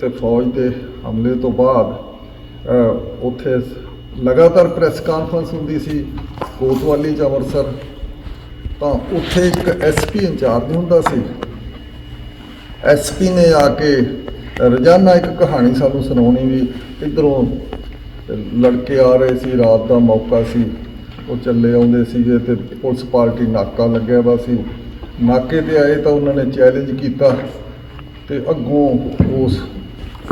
ਤੇ ਫੌਜ ਦੇ ਹਮਲੇ ਤੋਂ ਬਾਅਦ ਉੱਥੇ ਲਗਾਤਾਰ ਪ੍ਰੈਸ ਕਾਨਫਰੰਸ ਹੁੰਦੀ ਸੀ ਕੋਤਵਾਲੀ ਚ ਅੰਮ੍ਰਿਤਸਰ, ਤਾਂ ਉੱਥੇ ਇੱਕ ਐਸਪੀ ਇੰਚਾਰਜ ਹੁੰਦਾ ਸੀ। ਐਸਪੀ ਨੇ ਆ ਕੇ ਰੋਜ਼ਾਨਾ ਇੱਕ ਕਹਾਣੀ ਸਾਨੂੰ ਸੁਣਾਉਣੀ ਵੀ ਇਧਰੋਂ ਲੜਕੇ ਆ ਰਹੇ ਸੀ, ਰਾਤ ਦਾ ਮੌਕਾ ਸੀ, ਉਹ ਚੱਲੇ ਆਉਂਦੇ ਸੀਗੇ ਤੇ ਪੁਲਿਸ ਪਾਰਟੀ ਨਾਕਾ ਲੱਗਿਆ ਵਾ ਸੀ। ਨਾਕੇ ਤੇ ਆਏ ਤਾਂ ਉਹਨਾਂ ਨੇ ਚੈਲੰਜ ਕੀਤਾ ਤੇ ਅੱਗੋਂ ਉਸ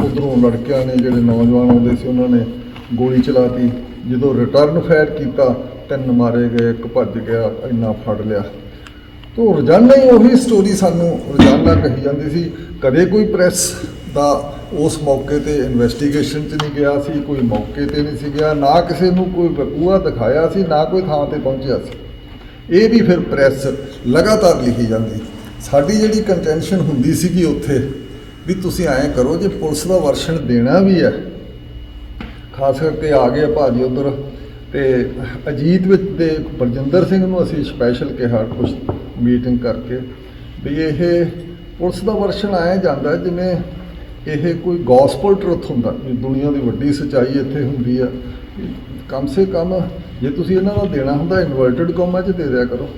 ਉਧਰੋਂ ਲੜਕਿਆਂ ਨੇ ਜਿਹੜੇ ਨੌਜਵਾਨ ਆਉਂਦੇ ਸੀ, ਉਹਨਾਂ ਨੇ ਗੋਲੀ ਚਲਾਤੀ। ਜਦੋਂ ਰਿਟਰਨ ਫਾਇਰ ਕੀਤਾ, ਤਿੰਨ ਮਾਰੇ ਗਏ, ਇੱਕ ਭੱਜ ਗਿਆ, ਇੰਨਾ ਫੜ ਲਿਆ। ਤੋ ਰੋਜ਼ਾਨਾ ਹੀ ਉਹੀ ਸਟੋਰੀ ਸਾਨੂੰ ਰੋਜ਼ਾਨਾ ਕਹੀ ਜਾਂਦੀ ਸੀ, ਕਦੇ ਕੋਈ ਪ੍ਰੈਸ ਦਾ ਉਸ ਮੌਕੇ ਤੇ ਇਨਵੈਸਟੀਗੇਸ਼ਨ 'ਚ ਨਹੀਂ ਗਿਆ ਸੀ, ਕੋਈ ਮੌਕੇ ਤੇ ਨਹੀਂ ਸੀ ਗਿਆ, ਨਾ ਕਿਸੇ ਨੂੰ ਕੋਈ ਬਕੂਆ ਦਿਖਾਇਆ ਸੀ, ਨਾ ਕੋਈ ਥਾਂ ਤੇ ਪਹੁੰਚਿਆ ਸੀ। ਇਹ ਵੀ ਫਿਰ ਪ੍ਰੈਸ ਲਗਾਤਾਰ ਲਿਖੀ ਜਾਂਦੀ। ਸਾਡੀ ਜਿਹੜੀ ਕੰਟੈਂਸ਼ਨ ਹੁੰਦੀ ਸੀਗੀ ਉੱਥੇ ਵੀ ਤੁਸੀਂ ਐਂ ਕਰੋ, ਜੇ ਪੁਲਿਸ ਦਾ ਵਰਸ਼ਨ ਦੇਣਾ ਵੀ ਹੈ, ਖਾਸ ਕਰਕੇ ਆ ਗਏ ਭਾਜੀ ਉਧਰ, ਤੇ ਅਜੀਤ ਵਿੱਚ ਦੇ ਬਲਜਿੰਦਰ ਸਿੰਘ ਨੂੰ ਅਸੀਂ ਸਪੈਸ਼ਲ ਕਿਹਾ ਕੁਝ ਮੀਟਿੰਗ ਕਰਕੇ ਵੀ ਇਹ ਪੁਲਿਸ ਦਾ ਵਰਸ਼ਨ ਆਇਆ ਜਾਂਦਾ ਜਿਵੇਂ ਇਹ ਕੋਈ ਗੋਸਪਲ ਟਰੁੱਥ ਹੁੰਦਾ, ਵੀ ਦੁਨੀਆ ਦੀ ਵੱਡੀ ਸੱਚਾਈ ਇੱਥੇ ਹੁੰਦੀ ਆ। ਕਮ ਸੇ ਕਮ ਜੇ ਤੁਸੀਂ ਇਹਨਾਂ ਦਾ ਦੇਣਾ ਹੁੰਦਾ ਇਨਵਰਟਡ ਕੋਮਾ 'ਚ ਦੇ ਦਿਆ ਕਰੋ,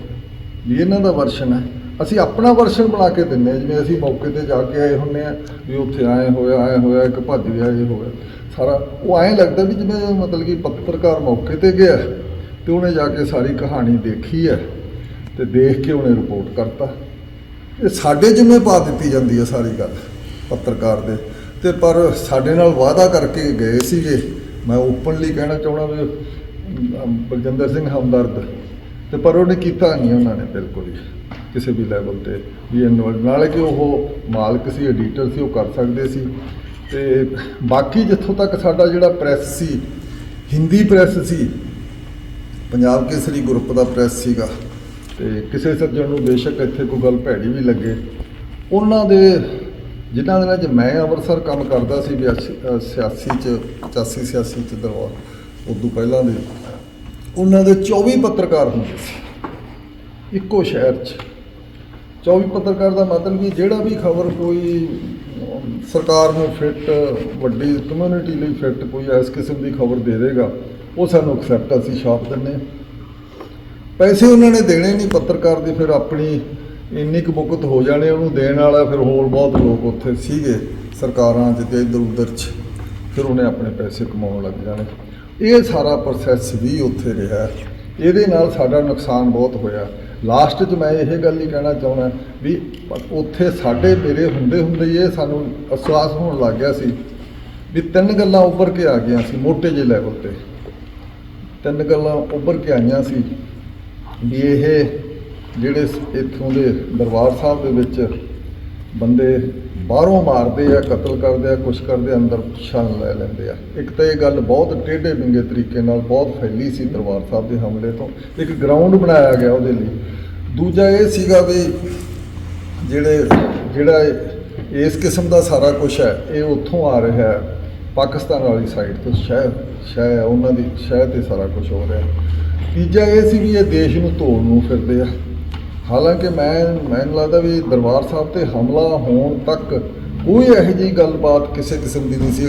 ਵੀ ਇਹਨਾਂ ਦਾ ਵਰਸ਼ਨ ਹੈ। ਅਸੀਂ ਆਪਣਾ ਵਰਸ਼ਨ ਬਣਾ ਕੇ ਦਿੰਨੇ ਹਾਂ, ਜਿਵੇਂ ਅਸੀਂ ਮੌਕੇ ਤੇ ਜਾ ਕੇ ਆਏ ਹੁੰਨੇ ਆ ਵੀ ਉੱਥੇ ਆਏ ਹੋਇਆ ਆਏ ਹੋਇਆ ਇੱਕ ਭੱਜ ਗਿਆ ਇਹ ਹੋਇਆ। ਸਾਰਾ ਉਹ ਐਂ ਲੱਗਦਾ ਵੀ ਜਿਵੇਂ ਮਤਲਬ ਕਿ ਪੱਤਰਕਾਰ ਮੌਕੇ ਤੇ ਗਿਆ ਤੇ ਉਹਨੇ ਜਾ ਕੇ ਸਾਰੀ ਕਹਾਣੀ ਦੇਖੀ ਹੈ ਤੇ ਦੇਖ ਕੇ ਉਹਨੇ ਰਿਪੋਰਟ ਕਰਤਾ। ਇਹ ਸਾਡੇ ਜਿੰਮੇ ਪਾ ਦਿੱਤੀ ਜਾਂਦੀ ਹੈ ਸਾਰੀ ਗੱਲ ਪੱਤਰਕਾਰ ਦੇ। ਤੇ ਪਰ ਸਾਡੇ ਨਾਲ ਵਾਅਦਾ ਕਰਕੇ ਗਏ ਸੀਗੇ। ਮੈਂ ਓਪਨਲੀ ਕਹਿਣਾ ਚਾਹਣਾ ਵੀ ਬਲਜਿੰਦਰ ਸਿੰਘ ਹਮਦਰਦ। ਤੇ ਪਰ ਉਹਨੇ ਕੀਤਾ ਨਹੀਂ ਉਹਨਾਂ ਨੇ ਬਿਲਕੁਲ ਹੀ। ਕਿਸੇ ਵੀ ਲੈਵਲ ਤੇ ਵੀ ਇਨਵੋਲਵ ਨਾਲੇ ਕਿ ਉਹ ਮਾਲਕ ਸੀ ਐਡੀਟਰ ਸੀ, ਉਹ ਕਰ ਸਕਦੇ ਸੀ। ਤੇ ਬਾਕੀ ਜਿੱਥੋਂ ਤੱਕ ਸਾਡਾ ਜਿਹੜਾ ਪ੍ਰੈਸ ਸੀ, ਹਿੰਦੀ ਪ੍ਰੈਸ ਸੀ, ਪੰਜਾਬ ਕੇਸਰੀ ਗਰੁੱਪ ਦਾ ਪ੍ਰੈਸ ਸੀਗਾ। ਤੇ ਕਿਸੇ ਸੱਜਣ ਨੂੰ ਬੇਸ਼ੱਕ ਇੱਥੇ ਕੋਈ ਗੱਲ ਭੈੜੀ ਵੀ ਲੱਗੇ। ਉਹਨਾਂ ਦੇ ਜਿਨ੍ਹਾਂ ਦੇ ਨਾਲ ਜੇ ਮੈਂ ਅੰਮ੍ਰਿਤਸਰ ਕੰਮ ਕਰਦਾ ਸੀ 86 ਚ 85 86 ਚ ਦਰਬਾਰ, ਉਦੋਂ ਪਹਿਲਾਂ ਦੇ। ਉਹਨਾਂ ਦੇ 24 ਪੱਤਰਕਾਰ ਹੁੰਦੇ ਸੀ। ਇੱਕੋ ਸ਼ਹਿਰ 'ਚ। 24 ਪੱਤਰਕਾਰ ਦਾ ਮਤਲਬ ਵੀ ਜਿਹੜਾ ਵੀ ਖਬਰ ਕੋਈ ਸਰਕਾਰ ਨੂੰ ਫਿੱਟ, ਵੱਡੀ ਕਮਿਊਨਿਟੀ ਲਈ ਫਿੱਟ ਕੋਈ ਇਸ ਕਿਸਮ ਦੀ ਖਬਰ ਦੇ ਦੇਗਾ, ਉਹ ਸਾਨੂੰ ਐਕਸੈਪਟ ਅਸੀਂ ਛਾਪ ਦਿੰਨੇ ਹਾਂ। ਪੈਸੇ ਉਹਨਾਂ ਨੇ ਦੇਣੇ ਨਹੀਂ, ਪੱਤਰਕਾਰ ਦੀ ਫਿਰ ਆਪਣੀ ਇੰਨੀ ਕੁ ਬੁਕਤ ਹੋ ਜਾਣੇ, ਉਹਨੂੰ ਦੇਣ ਵਾਲਾ ਫਿਰ ਹੋਰ ਬਹੁਤ ਲੋਕ ਉੱਥੇ ਸੀਗੇ ਸਰਕਾਰਾਂ 'ਚ ਤੇ ਇੱਧਰ ਉੱਧਰ 'ਚ, ਫਿਰ ਉਹਨੇ ਆਪਣੇ ਪੈਸੇ ਕਮਾਉਣ ਲੱਗ ਜਾਣੇ। ਇਹ ਸਾਰਾ ਪ੍ਰੋਸੈਸ ਵੀ ਉੱਥੇ ਰਿਹਾ। ਇਹਦੇ ਨਾਲ ਸਾਡਾ ਨੁਕਸਾਨ ਬਹੁਤ ਹੋਇਆ। ਲਾਸਟ 'ਚ ਮੈਂ ਇਹ ਗੱਲ ਹੀ ਕਹਿਣਾ ਚਾਹੁੰਦਾ ਵੀ ਉੱਥੇ ਸਾਡੇ ਮੇਰੇ ਹੁੰਦੇ ਹੁੰਦੇ ਇਹ ਸਾਨੂੰ ਅਹਿਸਾਸ ਹੋਣ ਲੱਗ ਗਿਆ ਸੀ ਵੀ ਤਿੰਨ ਗੱਲਾਂ ਉੱਭਰ ਕੇ ਆ ਗਈਆਂ ਸੀ ਮੋਟੇ ਜਿਹੇ ਲੈਵਲ ਤੇ। ਤਿੰਨ ਗੱਲਾਂ ਉੱਭਰ ਕੇ ਆਈਆਂ ਸੀ ਵੀ ਇਹ ਜਿਹੜੇ ਇੱਥੋਂ ਦੇ ਦਰਬਾਰ ਸਾਹਿਬ ਦੇ ਵਿੱਚ ਬੰਦੇ ਬਾਹਰੋਂ ਮਾਰਦੇ ਆ ਕਤਲ ਕਰਦੇ ਆ ਕੁਛ ਕਰਦੇ ਆ, ਅੰਦਰ ਛਾਣ ਲੈ ਲੈਂਦੇ ਆ। ਇੱਕ ਤਾਂ ਇਹ ਗੱਲ ਬਹੁਤ ਟੇਢੇ ਬਿੰਗੇ ਤਰੀਕੇ ਨਾਲ ਬਹੁਤ ਫੈਲੀ ਸੀ ਦਰਬਾਰ ਸਾਹਿਬ ਦੇ ਹਮਲੇ ਤੋਂ। ਇੱਕ ਗਰਾਊਂਡ ਬਣਾਇਆ ਗਿਆ ਉਹਦੇ ਲਈ। ਦੂਜਾ ਇਹ ਸੀਗਾ ਵੀ ਜਿਹੜੇ ਜਿਹੜਾ ਇਸ ਕਿਸਮ ਦਾ ਸਾਰਾ ਕੁਝ ਹੈ ਇਹ ਉੱਥੋਂ ਆ ਰਿਹਾ ਹੈ ਪਾਕਿਸਤਾਨ ਵਾਲੀ ਸਾਈਡ ਤੋਂ। ਸ਼ਹਿਰ ਸ਼ਹਿਰ ਉਹਨਾਂ ਦੀ ਸ਼ਹਿਰ ਤੇ ਸਾਰਾ ਕੁਝ ਹੋ ਰਿਹਾ ਤੀਜਾ ਇਹ ਸੀ ਵੀ ਇਹ ਦੇਸ਼ ਨੂੰ ਤੋੜਨ ਨੂੰ ਫਿਰਦੇ ਆ। ਹਾਲਾਂਕਿ ਮੈਂ ਮੈਨੂੰ ਲੱਗਦਾ ਵੀ ਦਰਬਾਰ ਸਾਹਿਬ ਤੇ ਹਮਲਾ ਹੋਣ ਤੱਕ ਕੋਈ ਇਹੋ ਜਿਹੀ ਗੱਲਬਾਤ ਕਿਸੇ ਕਿਸਮ ਦੀ ਨਹੀਂ ਸੀ।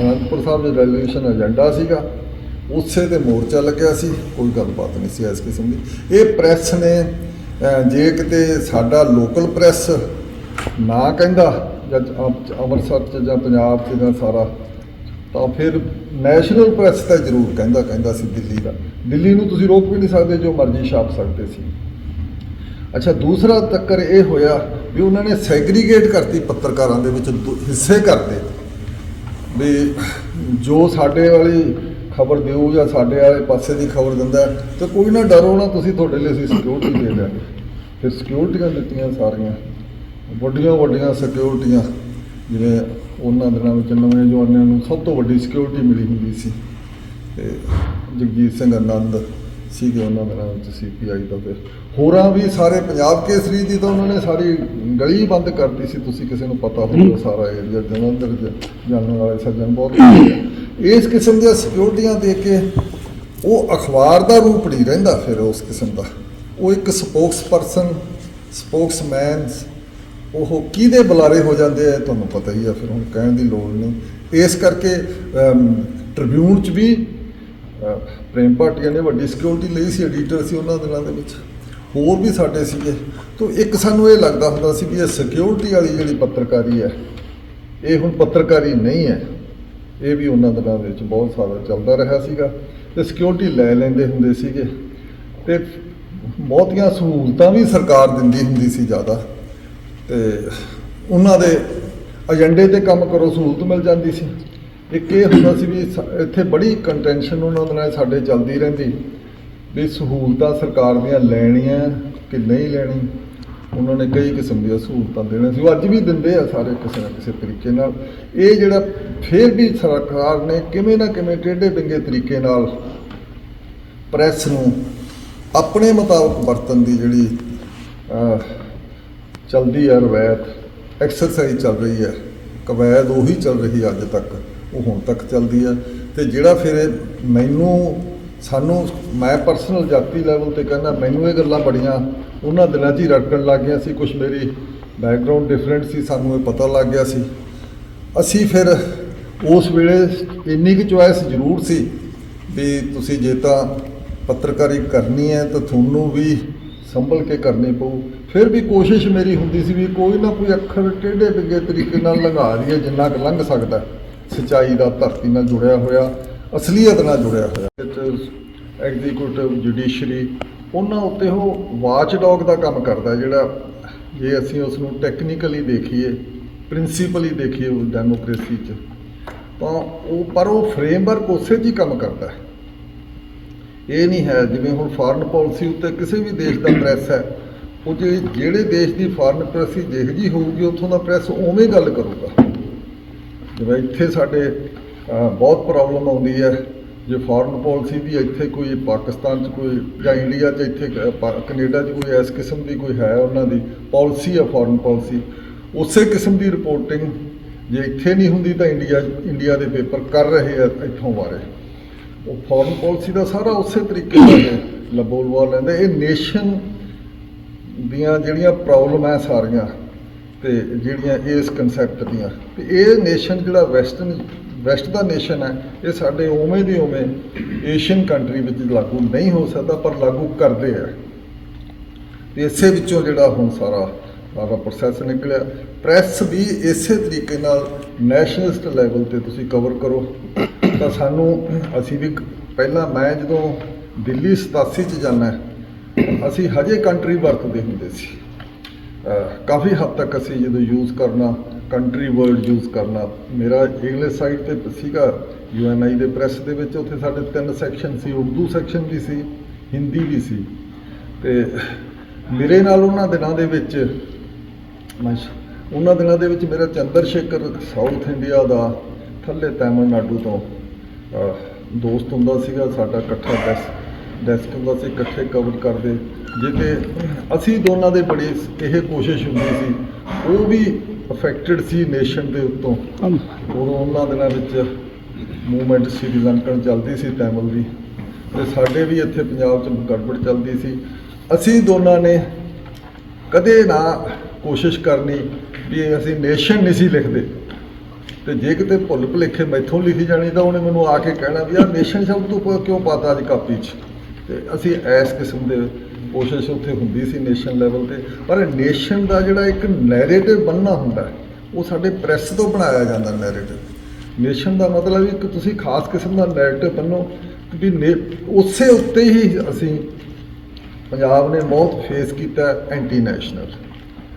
ਅਨੰਦਪੁਰ ਸਾਹਿਬ ਦੇ ਰੈਵੋਲੂਸ਼ਨ ਏਜੰਡਾ ਸੀਗਾ। ਉਸੇ ਤੇ ਮੋਰਚਾ ਲੱਗਿਆ ਸੀ, ਕੋਈ ਗੱਲਬਾਤ ਨਹੀਂ ਸੀ ਇਸ ਕਿਸਮ ਦੀ। ਇਹ ਪ੍ਰੈਸ ਨੇ ਜੇ ਕਿਤੇ ਸਾਡਾ ਲੋਕਲ ਪ੍ਰੈਸ ਨਾ ਕਹਿੰਦਾ, ਜਾਂ ਅੰਮ੍ਰਿਤਸਰ ਚ ਜਾਂ ਪੰਜਾਬ ਚ ਜਾਂ ਸਾਰਾ, ਤਾਂ ਫਿਰ ਨੈਸ਼ਨਲ ਪ੍ਰੈਸ ਤਾਂ ਜ਼ਰੂਰ ਕਹਿੰਦਾ ਕਹਿੰਦਾ ਸੀ ਦਿੱਲੀ ਦਾ। ਦਿੱਲੀ ਨੂੰ ਤੁਸੀਂ ਰੋਕ ਵੀ ਨਹੀਂ ਸਕਦੇ ਜੋ ਮਰਜ਼ੀ ਛਾਪ ਸਕਦੇ ਸੀ। ਅੱਛਾ ਦੂਸਰਾ ਚੱਕਰ ਇਹ ਹੋਇਆ ਵੀ ਉਹਨਾਂ ਨੇ ਸੈਗਰੀਗੇਟ ਕਰਤੀ ਪੱਤਰਕਾਰਾਂ ਦੇ ਵਿੱਚ ਦੋ- ਹਿੱਸੇ ਕਰਤੇ। ਵੀ ਜੋ ਸਾਡੇ ਵਾਲੀ ਖਬਰ ਦਿਓ ਜਾਂ ਸਾਡੇ ਵਾਲੇ ਪਾਸੇ ਦੀ ਖਬਰ ਦਿੰਦਾ ਹੈ, ਤੇ ਕੋਈ ਨਾ ਡਰੋ ਨਾ ਤੁਸੀਂ ਤੁਹਾਡੇ ਲਈ ਅਸੀਂ ਸਿਕਿਉਰਿਟੀ ਦੇ ਦਿਆਂਗੇ। ਫਿਰ ਸਿਕਿਉਰਿਟੀਆਂ ਦਿੱਤੀਆਂ ਸਾਰੀਆਂ ਵੱਡੀਆਂ ਵੱਡੀਆਂ ਸਿਕਿਉਰਿਟੀਆਂ ਜਿਵੇਂ ਉਹਨਾਂ ਦਿਨਾਂ ਵਿੱਚ ਨਵੇਂ ਜਵਾਨਾਂ ਨੂੰ ਸਭ ਤੋਂ ਵੱਡੀ ਸਿਕਿਉਰਿਟੀ ਮਿਲੀ ਹੁੰਦੀ ਸੀ। ਤੇ ਜਗਜੀਤ ਸਿੰਘ ਆਨੰਦ ਸੀਗੇ ਉਹਨਾਂ ਦਿਨਾਂ ਵਿੱਚ ਸੀਪੀਆਈ ਦਾ ਫਿਰ ਹੋਰਾਂ ਵੀ ਸਾਰੇ ਪੰਜਾਬ ਕੇਸਰੀ ਦੀ ਤਾਂ ਉਹਨਾਂ ਨੇ ਸਾਰੀ ਗਲੀ ਬੰਦ ਕਰਤੀ ਸੀ ਤੁਸੀਂ ਕਿਸੇ ਨੂੰ ਪਤਾ ਹੋਊਗਾ ਸਾਰਾ ਏਰੀਆ ਜਲੰਧਰ ਚ ਜਾਣਨ ਵਾਲੇ ਸੱਜਣ ਬਹੁਤ। ਇਸ ਕਿਸਮ ਦੀਆਂ ਸਿਕਿਉਰਿਟੀਆਂ ਦੇ ਕੇ ਉਹ ਅਖਬਾਰ ਦਾ ਰੂਪ ਨਹੀਂ ਰਹਿੰਦਾ ਫਿਰ ਉਸ ਕਿਸਮ ਦਾ। ਉਹ ਇੱਕ ਸਪੋਕਸਪਰਸਨ ਸਪੋਕਸਮੈਨ ਉਹ ਕਿਹਦੇ ਬੁਲਾਰੇ ਹੋ ਜਾਂਦੇ ਆ ਤੁਹਾਨੂੰ ਪਤਾ ਹੀ ਆ ਫਿਰ ਹੁਣ ਕਹਿਣ ਦੀ ਲੋੜ ਨਹੀਂ। ਇਸ ਕਰਕੇ ਟ੍ਰਿਬਿਊਨ 'ਚ ਵੀ ਪ੍ਰੇਮ ਭਾਟੀਆ ਨੇ ਵੱਡੀ ਸਿਕਿਉਰਿਟੀ ਲਈ ਸੀ ਐਡੀਟਰ ਸੀ ਉਹਨਾਂ ਦਿਨਾਂ ਦੇ ਵਿੱਚ। ਹੋਰ ਵੀ ਸਾਡੇ ਸੀਗੇ। ਤੋਂ ਇੱਕ ਸਾਨੂੰ ਇਹ ਲੱਗਦਾ ਹੁੰਦਾ ਸੀ ਵੀ ਇਹ ਸਿਕਿਉਰਿਟੀ ਵਾਲੀ ਜਿਹੜੀ ਪੱਤਰਕਾਰੀ ਹੈ, ਇਹ ਹੁਣ ਪੱਤਰਕਾਰੀ ਨਹੀਂ ਹੈ। ਇਹ ਵੀ ਉਹਨਾਂ ਦਿਨਾਂ ਵਿੱਚ ਬਹੁਤ ਸਾਰਾ ਚੱਲਦਾ ਰਿਹਾ ਸੀਗਾ ਤੇ ਸਿਕਿਉਰਿਟੀ ਲੈ ਲੈਂਦੇ ਹੁੰਦੇ ਸੀਗੇ। ਤੇ ਬਹੁਤੀਆਂ ਸਹੂਲਤਾਂ ਵੀ ਸਰਕਾਰ ਦਿੰਦੀ ਹੁੰਦੀ ਸੀ ਜ਼ਿਆਦਾ। ਤੇ ਉਹਨਾਂ ਦੇ ਏਜੰਡੇ ਤੇ ਕੰਮ ਕਰੋ, ਸਹੂਲਤ ਮਿਲ ਜਾਂਦੀ ਸੀ। ਇੱਕ ਇਹ ਹੁੰਦਾ ਸੀ ਵੀ ਸ- ਇੱਥੇ ਬੜੀ ਕੰਟੈਂਸ਼ਨ ਉਹਨਾਂ ਦੇ ਨਾਲ ਸਾਡੇ ਚੱਲਦੀ ਰਹਿੰਦੀ। ਵੀ ਸਹੂਲਤਾਂ ਸਰਕਾਰ ਦੀਆਂ ਲੈਣੀਆਂ ਕਿ ਨਹੀਂ ਲੈਣੀ ਉਹਨਾਂ ਨੇ ਕਈ ਕਿਸਮ ਦੀਆਂ ਸਹੂਲਤਾਂ ਦੇਣੀਆਂ ਸੀ। ਉਹ ਅੱਜ ਵੀ ਦਿੰਦੇ ਆ ਸਾਰੇ ਕਿਸੇ ਨਾ ਕਿਸੇ ਤਰੀਕੇ ਨਾਲ। ਇਹ ਜਿਹੜਾ ਫਿਰ ਵੀ ਸਰਕਾਰ ਨੇ ਕਿਵੇਂ ਨਾ ਕਿਵੇਂ ਟੇਢੇ ਬਿੰਗੇ ਤਰੀਕੇ ਨਾਲ ਪ੍ਰੈਸ ਨੂੰ ਆਪਣੇ ਮੁਤਾਬਕ ਵਰਤਨ ਦੀ ਜਿਹੜੀ ਅਹ, ਚਲਦੀ ਹੈ ਰਵਾਇਤ ਐਕਸਰਸਾਈਜ਼ ਚੱਲ ਰਹੀ ਹੈ ਕਵਾਇਦ ਉਹੀ ਚੱਲ ਰਹੀ ਅੱਜ ਤੱਕ ਉਹ ਹੁਣ ਤੱਕ ਚੱਲਦੀ ਹੈ ਤੇ ਜਿਹੜਾ ਫਿਰ ਇਹ ਮੈਨੂੰ ਸਾਨੂੰ ਮੈਂ ਪਰਸਨਲ ਜਾਤੀ ਲੈਵਲ ਤੇ ਕਹਿੰਦਾ ਮੈਨੂੰ ਇਹ ਗੱਲਾਂ ਬੜੀਆਂ, ਉਹਨਾਂ ਦਿਨਾਂ 'ਚ ਹੀ ਰੜਕਣ ਲੱਗ ਗਿਆ ਸੀ ਕੁਝ ਮੇਰੀ ਬੈਕਗ੍ਰਾਉਂਡ ਡਿਫਰੈਂਟ ਸੀ, ਸਾਨੂੰ ਇਹ ਪਤਾ ਲੱਗ ਗਿਆ ਸੀ। ਅਸੀਂ ਫਿਰ ਉਸ ਵੇਲੇ ਇੰਨੀ ਕੁ ਚੁਆਇਸ ਜ਼ਰੂਰ ਸੀ ਵੀ ਤੁਸੀਂ ਜੇ ਤਾਂ ਪੱਤਰਕਾਰੀ ਕਰਨੀ ਹੈ ਤਾਂ ਤੁਹਾਨੂੰ ਵੀ ਸੰਭਲ ਕੇ ਕਰਨੀ ਪਊ। ਫਿਰ ਵੀ ਕੋਸ਼ਿਸ਼ ਮੇਰੀ ਹੁੰਦੀ ਸੀ ਵੀ ਕੋਈ ਨਾ ਕੋਈ ਅੱਖਰ ਟੇਢੇ ਬਿੱਗੇ ਤਰੀਕੇ ਨਾਲ ਲੰਘਾ ਦਈਏ ਜਿੰਨਾ ਕੁ ਲੰਘ ਸਕਦਾ ਸਚਾਈ ਦਾ ਧਰਤੀ ਨਾਲ ਜੁੜਿਆ ਹੋਇਆ ਅਸਲੀਅਤ ਨਾਲ ਜੁੜਿਆ ਹੋਇਆ। ਐਗਜ਼ੀਕਿਊਟਿਵ, ਜੁਡੀਸ਼ਰੀ, ਉਹਨਾਂ ਉੱਤੇ ਉਹ ਵਾਚ ਡੌਗ ਦਾ ਕੰਮ ਕਰਦਾ, ਜਿਹੜਾ ਜੇ ਅਸੀਂ ਉਸ ਨੂੰ ਟੈਕਨੀਕਲੀ ਦੇਖੀਏ ਪ੍ਰਿੰਸੀਪਲੀ ਦੇਖੀਏ ਉਹ ਡੈਮੋਕ੍ਰੇਸੀ 'ਚ, ਤਾਂ ਉਹ ਪਰ ਉਹ ਫਰੇਮਵਰਕ ਉਸੇ 'ਚ ਹੀ ਕੰਮ ਕਰਦਾ ਹੈ। ਇਹ ਨਹੀਂ ਹੈ, ਜਿਵੇਂ ਹੁਣ ਫਾਰਨ ਪਾਲਿਸੀ ਉੱਤੇ ਕਿਸੇ ਵੀ ਦੇਸ਼ ਦਾ ਪ੍ਰੈਸ ਹੈ, ਉਹ ਜੇ ਜਿਹੜੇ ਦੇਸ਼ ਦੀ ਫਾਰਨ ਪਾਲਿਸੀ ਜਿਹੋ ਜਿਹੀ ਹੋਊਗੀ, ਉੱਥੋਂ ਦਾ ਪ੍ਰੈਸ ਉਵੇਂ ਗੱਲ ਕਰੂਗਾ। ਜਿਵੇਂ ਇੱਥੇ ਸਾਡੇ ਬਹੁਤ ਪ੍ਰੋਬਲਮ ਆਉਂਦੀ ਹੈ। ਜੇ ਫੋਰਨ ਪਾਲਿਸੀ ਦੀ ਇੱਥੇ ਕੋਈ ਪਾਕਿਸਤਾਨ 'ਚ ਕੋਈ ਜਾਂ ਇੰਡੀਆ 'ਚ ਇੱਥੇ ਕ- ਕੈਨੇਡਾ 'ਚ ਕੋਈ ਇਸ ਕਿਸਮ ਦੀ ਕੋਈ ਹੈ ਉਹਨਾਂ ਦੀ ਪਾਲਿਸੀ ਹੈ ਫੋਰਨ ਪਾਲਿਸੀ ਉਸੇ ਕਿਸਮ ਦੀ ਰਿਪੋਰਟਿੰਗ ਜੇ ਇੱਥੇ ਨਹੀਂ ਹੁੰਦੀ ਤਾਂ ਇੰਡੀਆ ਇੰਡੀਆ ਦੇ ਪੇਪਰ ਕਰ ਰਹੇ ਆ ਇੱਥੋਂ ਬਾਰੇ। ਉਹ ਫੋਰਨ ਪਾਲਿਸੀ ਦਾ ਸਾਰਾ ਉਸੇ ਤਰੀਕੇ ਨਾਲ ਇਹ ਲਬੋਲਵਾ ਲੈਂਦੇ। ਇਹ ਨੇਸ਼ਨ ਦੀਆਂ ਜਿਹੜੀਆਂ ਪ੍ਰੋਬਲਮ ਹੈ ਸਾਰੀਆਂ ਤੇ ਜਿਹੜੀਆਂ ਇਸ ਕਨਸੈਪਟ ਦੀਆਂ। ਤੇ ਇਹ ਨੇਸ਼ਨ ਜਿਹੜਾ ਵੈਸਟਰਨ ਵੈਸਟ ਦਾ ਨੇਸ਼ਨ ਹੈ, ਇਹ ਸਾਡੇ ਉਵੇਂ ਦੀ ਉਵੇਂ ਏਸ਼ੀਅਨ ਕੰਟਰੀ ਵਿੱਚ ਲਾਗੂ ਨਹੀਂ ਹੋ ਸਕਦਾ, ਪਰ ਲਾਗੂ ਕਰਦੇ ਆ। ਤੇ ਇਸੇ ਵਿੱਚੋਂ ਜਿਹੜਾ ਹੁਣ ਸਾਰਾ ਸਾਰਾ ਪ੍ਰੋਸੈਸ ਨਿਕਲਿਆ। ਪ੍ਰੈਸ ਵੀ ਇਸੇ ਤਰੀਕੇ ਨਾਲ ਨੈਸ਼ਨਲਿਸਟ ਲੈਵਲ ਤੇ ਤੁਸੀਂ ਕਵਰ ਕਰੋ। ਤਾਂ ਸਾਨੂੰ, ਅਸੀਂ ਵੀ ਪਹਿਲਾਂ ਮੈਂ ਜਦੋਂ ਦਿੱਲੀ 87 ਚ ਜਾਣਾ ਅਸੀਂ ਹਜੇ ਕੰਟਰੀ ਵਰਤਦੇ ਹੁੰਦੇ ਸੀ। ਕਾਫੀ ਹੱਦ ਤੱਕ ਅਸੀਂ ਜਦੋਂ ਯੂਜ਼ ਕਰਨਾ ਕੰਟਰੀ ਵਰਡ ਯੂਜ਼ ਕਰਨਾ। ਮੇਰਾ ਇੰਗਲਿਸ਼ ਸਾਈਡ ਤੇ ਸੀਗਾ ਯੂਐਨਆਈ ਦੇ ਪ੍ਰੈਸ ਦੇ ਵਿੱਚ, ਉੱਥੇ ਸਾਡੇ ਤਿੰਨ ਸੈਕਸ਼ਨ ਸੀ, ਉਰਦੂ ਸੈਕਸ਼ਨ ਵੀ ਸੀ, ਹਿੰਦੀ ਵੀ ਸੀ। ਤੇ ਮੇਰੇ ਨਾਲ ਉਹਨਾਂ ਦਿਨਾਂ ਦੇ ਵਿੱਚ ਉਹਨਾਂ ਦਿਨਾਂ ਦੇ ਵਿੱਚ ਮੇਰਾ ਚੰਦਰ ਸ਼ੇਖਰ ਸਾਊਥ ਇੰਡੀਆ ਦਾ ਥੱਲੇ ਤਾਮਿਲਨਾਡੂ ਤੋਂ ਦੋਸਤ ਹੁੰਦਾ ਸੀਗਾ, ਸਾਡਾ ਇਕੱਠਾ ਡੈਸਕ ਡੈਸਕ ਹੁੰਦਾ ਸੀ, ਇਕੱਠੇ ਕਵਰ ਕਰਦੇ। ਜਿਹਦੇ ਅਸੀਂ ਦੋਨਾਂ ਦੇ ਬੜੀ ਇਹ ਕੋਸ਼ਿਸ਼ ਹੁੰਦੀ ਸੀ, ਉਹ ਵੀ ਅਫੈਕਟਡ ਸੀ ਨੇਸ਼ਨ ਦੇ ਉੱਤੋਂ। ਉਦੋਂ ਉਹਨਾਂ ਦਿਨਾਂ ਵਿੱਚ ਮੂਵਮੈਂਟ ਸ੍ਰੀਲੰਕਨ ਚੱਲਦੀ ਸੀ ਤੈਮਲ ਦੀ। ਤੇ ਸਾਡੇ ਵੀ ਇੱਥੇ ਪੰਜਾਬ 'ਚ ਗੜਬੜ ਚੱਲਦੀ ਸੀ। ਅਸੀਂ ਦੋਨਾਂ ਨੇ ਕਦੇ ਨਾ ਕੋਸ਼ਿਸ਼ ਕਰਨੀ ਵੀ ਅਸੀਂ ਨੇਸ਼ਨ ਨਹੀਂ ਸੀ ਲਿਖਦੇ। ਤੇ ਜੇ ਕਿਤੇ ਭੁੱਲ ਭੁਲੇਖੇ ਮੈਥੋਂ ਲਿਖੀ ਜਾਣੀ ਤਾਂ ਉਹਨੇ ਮੈਨੂੰ ਆ ਕੇ ਕਹਿਣਾ ਵੀ ਆ ਨੇਸ਼ਨ ਸ਼ਬਦ ਤੂੰ ਕਿਉਂ ਪਾਤਾ ਅੱਜ ਕਾਪੀ 'ਚ? ਤੇ ਅਸੀਂ ਇਸ ਕਿਸਮ ਦੇ ਕੋਸ਼ਿਸ਼ ਉੱਥੇ ਹੁੰਦੀ ਸੀ ਨੇਸ਼ਨ ਲੈਵਲ ਤੇ ਪਰ ਨੇਸ਼ਨ ਦਾ ਜਿਹੜਾ ਇੱਕ ਨੈਰੇਟਿਵ ਬੰਨਣਾ ਹੁੰਦਾ ਹੈ, ਉਹ ਸਾਡੇ ਪ੍ਰੈਸ ਤੋਂ ਬਣਾਇਆ ਜਾਂਦਾ ਨੈਰੇਟਿਵ ਨੇਸ਼ਨ ਦਾ ਮਤਲਬ ਇੱਕ ਤੁਸੀਂ ਖਾਸ ਕਿਸਮ ਦਾ ਨੈਰੇਟਿਵ ਬੰਨੋ ਵੀ ਨੇ- ਉਸੇ ਉੱਤੇ ਹੀ ਅਸੀਂ ਪੰਜਾਬ ਨੇ ਬਹੁਤ ਫੇਸ ਕੀਤਾ ਐਂਟੀ ਨੈਸ਼ਨਲ